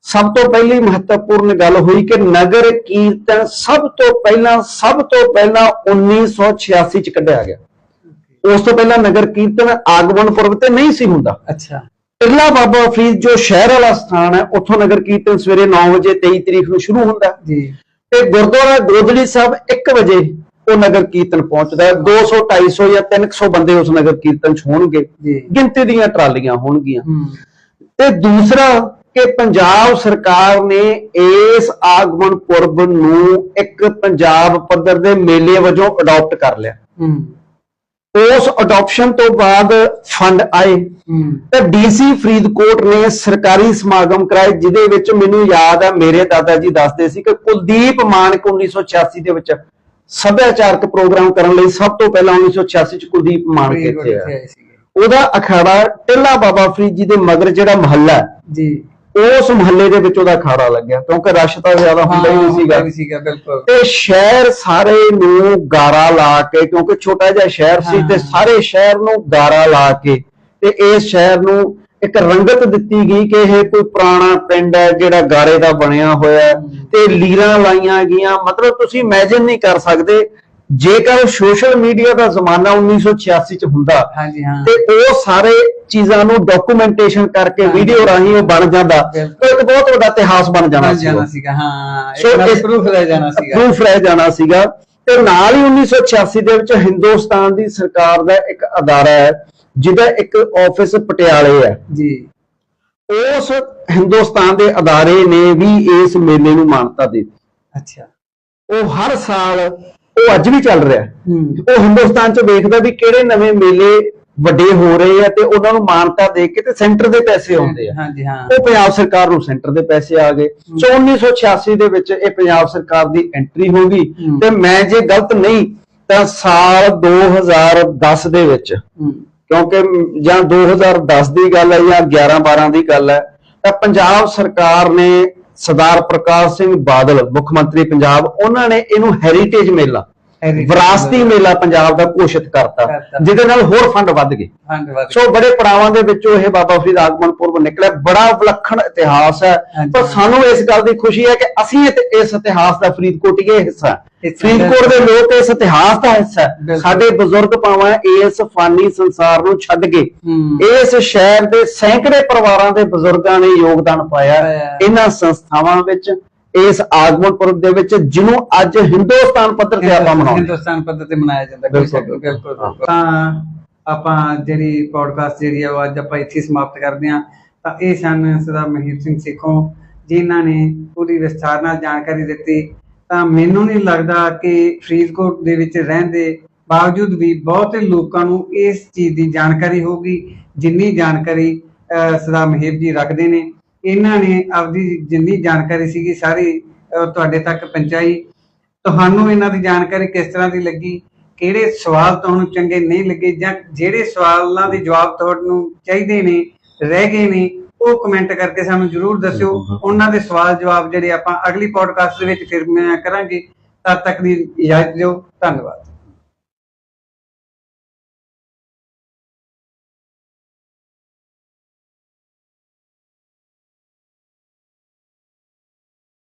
ਸਭ ਤੋਂ ਪਹਿਲੀ ਮਹੱਤਵਪੂਰਨ ਗੱਲ ਹੋਈ ਕਿ ਨਗਰ ਕੀਰਤਨ ਸਭ ਤੋਂ ਪਹਿਲਾਂ ਸਭ ਤੋਂ ਪਹਿਲਾਂ 1986 ਚ ਕੱਢਿਆ ਗਿਆ। ਉਸ ਤੋਂ ਪਹਿਲਾਂ ਨਗਰ ਕੀਰਤਨ ਆਗਮਨ ਪੁਰਬ ਤੇ ਨਹੀਂ ਸੀ ਹੁੰਦਾ। ਅੱਛਾ। ਪਹਿਲਾ ਬਾਬਾ ਫਰੀਦ ਜੋ ਸ਼ਹਿਰ ਵਾਲਾ ਸਥਾਨ ਹੈ ਉੱਥੋਂ ਨਗਰ ਕੀਰਤਨ ਸਵੇਰੇ 9 ਵਜੇ 23 ਤਰੀਕ ਨੂੰ ਸ਼ੁਰੂ ਹੁੰਦਾ ਜੀ। ਤੇ ਗੁਰਦੁਆਰਾ ਗੋਦੜੀ ਸਾਹਿਬ 1 ਵਜੇ ਉਹ ਨਗਰ ਕੀਰਤਨ ਪਹੁੰਚਦਾ ਹੈ। 200 250 ਜਾਂ 300 ਬੰਦੇ ਉਸ ਨਗਰ ਕੀਰਤਨ ਚ ਹੋਣਗੇ। ਗਿਣਤੀ ਦੀਆਂ ਟਰਾਲੀਆਂ ਹੋਣਗੀਆਂ। ਤੇ ਦੂਸਰਾ ਕਿ ਪੰਜਾਬ ਸਰਕਾਰ ਨੇ ਇਸ ਆਗਮਨ ਪੁਰਬ ਨੂੰ ਇੱਕ ਪੰਜਾਬ ਪੱਧਰ ਦੇ ਮੇਲੇ ਵਜੋਂ ਅਡਾਪਟ ਕਰ ਲਿਆ। ਉਸ ਅਡਾਪਸ਼ਨ ਤੋਂ ਬਾਅਦ ਫੰਡ ਆਏ। ਤੇ ਡੀਸੀ ਫਰੀਦਕੋਟ ਨੇ ਸਰਕਾਰੀ ਸਮਾਗਮ ਕਰਾਏ ਜਿਹਦੇ ਵਿੱਚ ਮੈਨੂੰ ਯਾਦ ਹੈ ਮੇਰੇ ਦਾਦਾ ਜੀ ਦੱਸਦੇ ਸੀ ਕਿ ਕੁਲਦੀਪ ਮਾਨਕ 1986 ਦੇ ਵਿੱਚ ਸੱਭਿਆਚਾਰਕ ਪ੍ਰੋਗਰਾਮ ਕਰਨ ਲਈ ਸਭ ਤੋਂ ਪਹਿਲਾਂ 1986 ਚ ਕੁਲਦੀਪ ਮਾਨਕ ਇੱਥੇ ਆਇਆ ਉਹਦਾ ਅਖਾੜਾ ਟਿੱਲਾ ਬਾਬਾ ਫਰੀਦ ਜੀ ਦੇ ਮਗਰ ਜਿਹੜਾ ਮਹੱਲਾ ਜੀ। ਉਸ ਮਹੱਲੇ ਦੇ ਵਿੱਚ ਉਹਦਾ ਅਖਾੜਾ ਲੱਗਿਆ ਕਿਉਂਕਿ ਰਸ਼ ਤਾਂ ਜ਼ਿਆਦਾ ਹੁੰਦਾ ਹੀ ਨਹੀਂ ਸੀਗਾ। ਨਹੀਂ ਸੀਗਾ ਬਿਲਕੁਲ। ਤੇ ਸ਼ਹਿਰ ਸਾਰੇ ਨੂੰ ਗਾਰਾ ਲਾ ਕੇ ਕਿਉਂਕਿ ਛੋਟਾ ਜਿਹਾ ਸ਼ਹਿਰ ਸੀ ਤੇ। ਸਾਰੇ ਸ਼ਹਿਰ ਨੂੰ ਗਾਰਾ ਲਾ ਕੇ ਤੇ ਇਸ ਸ਼ਹਿਰ ਨੂੰ ਇੱਕ ਰੰਗਤ ਦਿੱਤੀ ਗਈ ਕਿ ਇਹ ਕੋਈ ਪੁਰਾਣਾ ਪਿੰਡ ਹੈ ਜਿਹੜਾ ਗਾਰੇ ਦਾ ਬਣਿਆ ਹੋਇਆ ਤੇ ਲੀਰਾਂ ਲਾਈਆਂ ਗਈਆਂ। ਮਤਲਬ ਤੁਸੀਂ ਇਮੇਜਿਨ ਨਹੀਂ ਕਰ ਸਕਦੇ ਜੇਕਰ ਸੋਸ਼ਲ ਮੀਡੀਆ ਦਾ ਜ਼ਮਾਨਾ 1986 ਚ ਹੁੰਦਾ ਹਾਂਜੀ ਹਾਂ। ਤੇ ਉਹ ਸਾਰੇ ਚੀਜ਼ਾਂ ਨੂੰ ਡਾਕੂਮੈਂਟੇਸ਼ਨ ਕਰਕੇ। ਵੀਡੀਓ ਰਾਹੀਂ ਉਹ ਬਣ ਜਾਂਦਾ। ਤਾਂ ਇੱਕ ਬਹੁਤ ਵੱਡਾ ਇਤਿਹਾਸ ਬਣ ਜਾਣਾ ਸੀਗਾ। ਹਾਂ ਇੱਕ ਪ੍ਰੂਫ ਰਹਿ ਜਾਣਾ ਸੀਗਾ। ਪ੍ਰੂਫ ਰਹਿ ਜਾਣਾ ਸੀਗਾ। ਤੇ ਨਾਲ ਹੀ 1986 ਦੇ ਵਿੱਚ ਹਿੰਦੁਸਤਾਨ ਦੀ ਸਰਕਾਰ ਦਾ ਇੱਕ ਅਦਾਰਾ ਹੈ ਜਿਹਦਾ ਇੱਕ ਆਫਿਸ ਪਟਿਆਲੇ ਹੈ। ਜੀ। ਉਸ ਹਿੰਦੁਸਤਾਨ ਦੇ ਅਦਾਰੇ ਨੇ ਵੀ ਇਸ ਮੇਲੇ ਨੂੰ ਮਾਨਤਾ ਦਿੱਤੀ। ਅੱਛਾ। ਉਹ ਹਰ ਸਾਲ ਉਹ ਅੱਜ ਵੀ ਚੱਲ ਰਿਹਾ। ਉਹ ਹਿੰਦੁਸਤਾਨ ਚ ਵੇਖਦਾ ਵੀ ਕਿਹੜੇ ਨਵੇਂ ਮੇਲੇ ਵੱਡੇ ਹੋ ਰਹੇ ਆ ਤੇ ਉਹਨਾਂ ਨੂੰ ਮਾਨਤਾ ਦੇ ਕੇ ਤੇ ਸੈਂਟਰ ਦੇ ਪੈਸੇ ਆਉਂਦੇ ਆ। ਹਾਂਜੀ ਹਾਂ। ਉਹ ਪੰਜਾਬ ਸਰਕਾਰ ਨੂੰ ਸੈਂਟਰ ਦੇ ਪੈਸੇ ਆ ਗਏ। ਸੋ 1986 ਦੇ ਵਿੱਚ ਇਹ ਪੰਜਾਬ ਸਰਕਾਰ ਦੀ ਐਂਟਰੀ ਹੋ ਗਈ। ਤੇ ਮੈਂ ਜੇ ਗਲਤ ਨਹੀਂ ਤਾਂ ਸਾਲ 2010 ਦੇ ਵਿੱਚ ਕਿਉਂਕਿ ਜਾਂ 2010 ਦੀ ਗੱਲ ਹੈ ਜਾਂ 11 12 ਦੀ ਗੱਲ ਹੈ ਤਾਂ ਪੰਜਾਬ ਸਰਕਾਰ ਨੇ ਸਰਦਾਰ ਪ੍ਰਕਾਸ਼ ਸਿੰਘ ਬਾਦਲ ਮੁੱਖ ਮੰਤਰੀ ਪੰਜਾਬ ਉਹਨਾਂ ਨੇ ਇਹਨੂੰ ਹੈਰੀਟੇਜ ਮੇਲਾ ਵਿਰਾਸਤੀ ਮੇਲਾ ਪੰਜਾਬ ਦਾ ਘੋਸ਼ਿਤ ਕਰਤਾ। ਜਿਹਦੇ ਨਾਲ ਹੋਰ ਫੰਡ ਵੱਧ ਗਏ। ਸੋ ਬੜੇ ਪੜਾਵਾਂ ਦੇ ਵਿੱਚੋਂ ਇਹ ਬਾਬਾ ਫਰੀਦ ਆਗਮਨ ਪੁਰਬ ਨਿਕਲਿਆ। ਬੜਾ ਵਿਲੱਖਣ ਇਤਿਹਾਸ ਹੈ। ਪਰ ਸਾਨੂੰ ਇਸ ਗੱਲ ਦੀ ਖੁਸ਼ੀ ਹੈ ਕਿ ਅਸੀਂ ਇਸ ਇਤਿਹਾਸ ਦਾ ਫਰੀਦਕੋਟੀਏ ਹਿੱਸਾ ਫਰੀਦਕੋਟ ਦੇ ਲੋਕ ਇਸ ਇਤਿਹਾਸ ਦਾ ਹਿੱਸਾ ਹੈ। ਸਾਡੇ ਬਜ਼ੁਰਗ ਭਾਵਾਂ ਇਸ ਫਾਨੀ ਸੰਸਾਰ ਨੂੰ ਛੱਡ ਕੇ ਇਸ ਸ਼ਹਿਰ ਦੇ ਸੈਂਕੜੇ ਪਰਿਵਾਰਾਂ ਦੇ ਬਜ਼ੁਰਗਾਂ ਨੇ ਯੋਗਦਾਨ ਪਾਇਆ। ਇਹਨਾਂ ਸੰਸਥਾਵਾਂ ਵਿੱਚ ਇਸ ਆਗਮਨ ਪੁਰਬ ਦੇ ਵਿੱਚ ਜਿਹਨੂੰ ਅੱਜ ਹਿੰਦੁਸਤਾਨ ਪੱਧਰ ਤੇ ਆਪਾਂ ਮਨਾਉਂਦੇ। ਹਿੰਦੁਸਤਾਨ ਪੱਧਰ ਤੇ ਮਨਾਇਆ ਜਾਂਦਾ ਬਿਲਕੁਲ, ਬਿਲਕੁਲ। ਤਾਂ ਆਪਾਂ ਜਿਹੜੀ ਪੋਡਕਾਸਟ ਜਿਹੜੀ ਆ ਉਹ ਅੱਜ ਆਪਾਂ ਇੱਥੇ ਸਮਾਪਤ ਕਰਦੇ ਹਾਂ ਤਾਂ ਇਹ ਸਨ ਸਰਦਾਰ ਮਹੀਪ ਸਿੰਘ ਸੇਖੋਂ ਜਿਨ੍ਹਾਂ ਨੇ ਪੂਰੀ ਵਿਸਥਾਰ ਨਾਲ ਜਾਣਕਾਰੀ ਦਿੱਤੀ ਤਾਂ ਮੈਨੂੰ ਨਹੀਂ ਲੱਗਦਾ ਕਿ ਫਰੀਦਕੋਟ ਦੇ ਵਿੱਚ ਰਹਿੰਦੇ ਬਾਵਜੂਦ ਵੀ ਬਹੁਤੇ ਲੋਕਾਂ ਨੂੰ ਇਸ ਚੀਜ਼ ਦੀ ਜਾਣਕਾਰੀ ਹੋਊਗੀ ਜਿੰਨੀ ਜਾਣਕਾਰੀ ਸਰਦਾਰ ਮਹੀਪ ਜੀ ਰੱਖਦੇ ਨੇ ਇਹਨਾਂ ਨੇ ਆਪਦੀ ਜਿੰਨੀ ਜਾਣਕਾਰੀ ਸੀਗੀ ਸਾਰੀ ਤੁਹਾਡੇ ਤੱਕ ਪਹੁੰਚਾਈ। ਤੁਹਾਨੂੰ ਇਹਨਾਂ ਦੀ ਜਾਣਕਾਰੀ ਕਿਸ ਤਰ੍ਹਾਂ ਦੀ ਲੱਗੀ? ਕਿਹੜੇ ਸਵਾਲ ਤੁਹਾਨੂੰ ਚੰਗੇ ਨਹੀਂ ਲੱਗੇ ਜਾਂ ਜਿਹੜੇ ਸਵਾਲਾਂ ਦੇ ਜਵਾਬ ਤੁਹਾਨੂੰ ਚਾਹੀਦੇ ਨੇ ਰਹਿ ਗਏ ਨੇ ਉਹ ਕਮੈਂਟ ਕਰਕੇ ਸਾਨੂੰ ਜਰੂਰ ਦੱਸਿਓ। ਉਹਨਾਂ ਦੇ ਸਵਾਲ ਜਵਾਬ ਜਿਹੜੇ ਆਪਾਂ ਅਗਲੀ ਪੋਡਕਾਸਟ ਦੇ ਵਿੱਚ ਫਿਰ ਮੈਂ ਕਰਾਂਗੇ। ਤਦ ਤੱਕ ਦੀ ਇਜਾਜ਼ਤ ਦਿਓ। ਧੰਨਵਾਦ।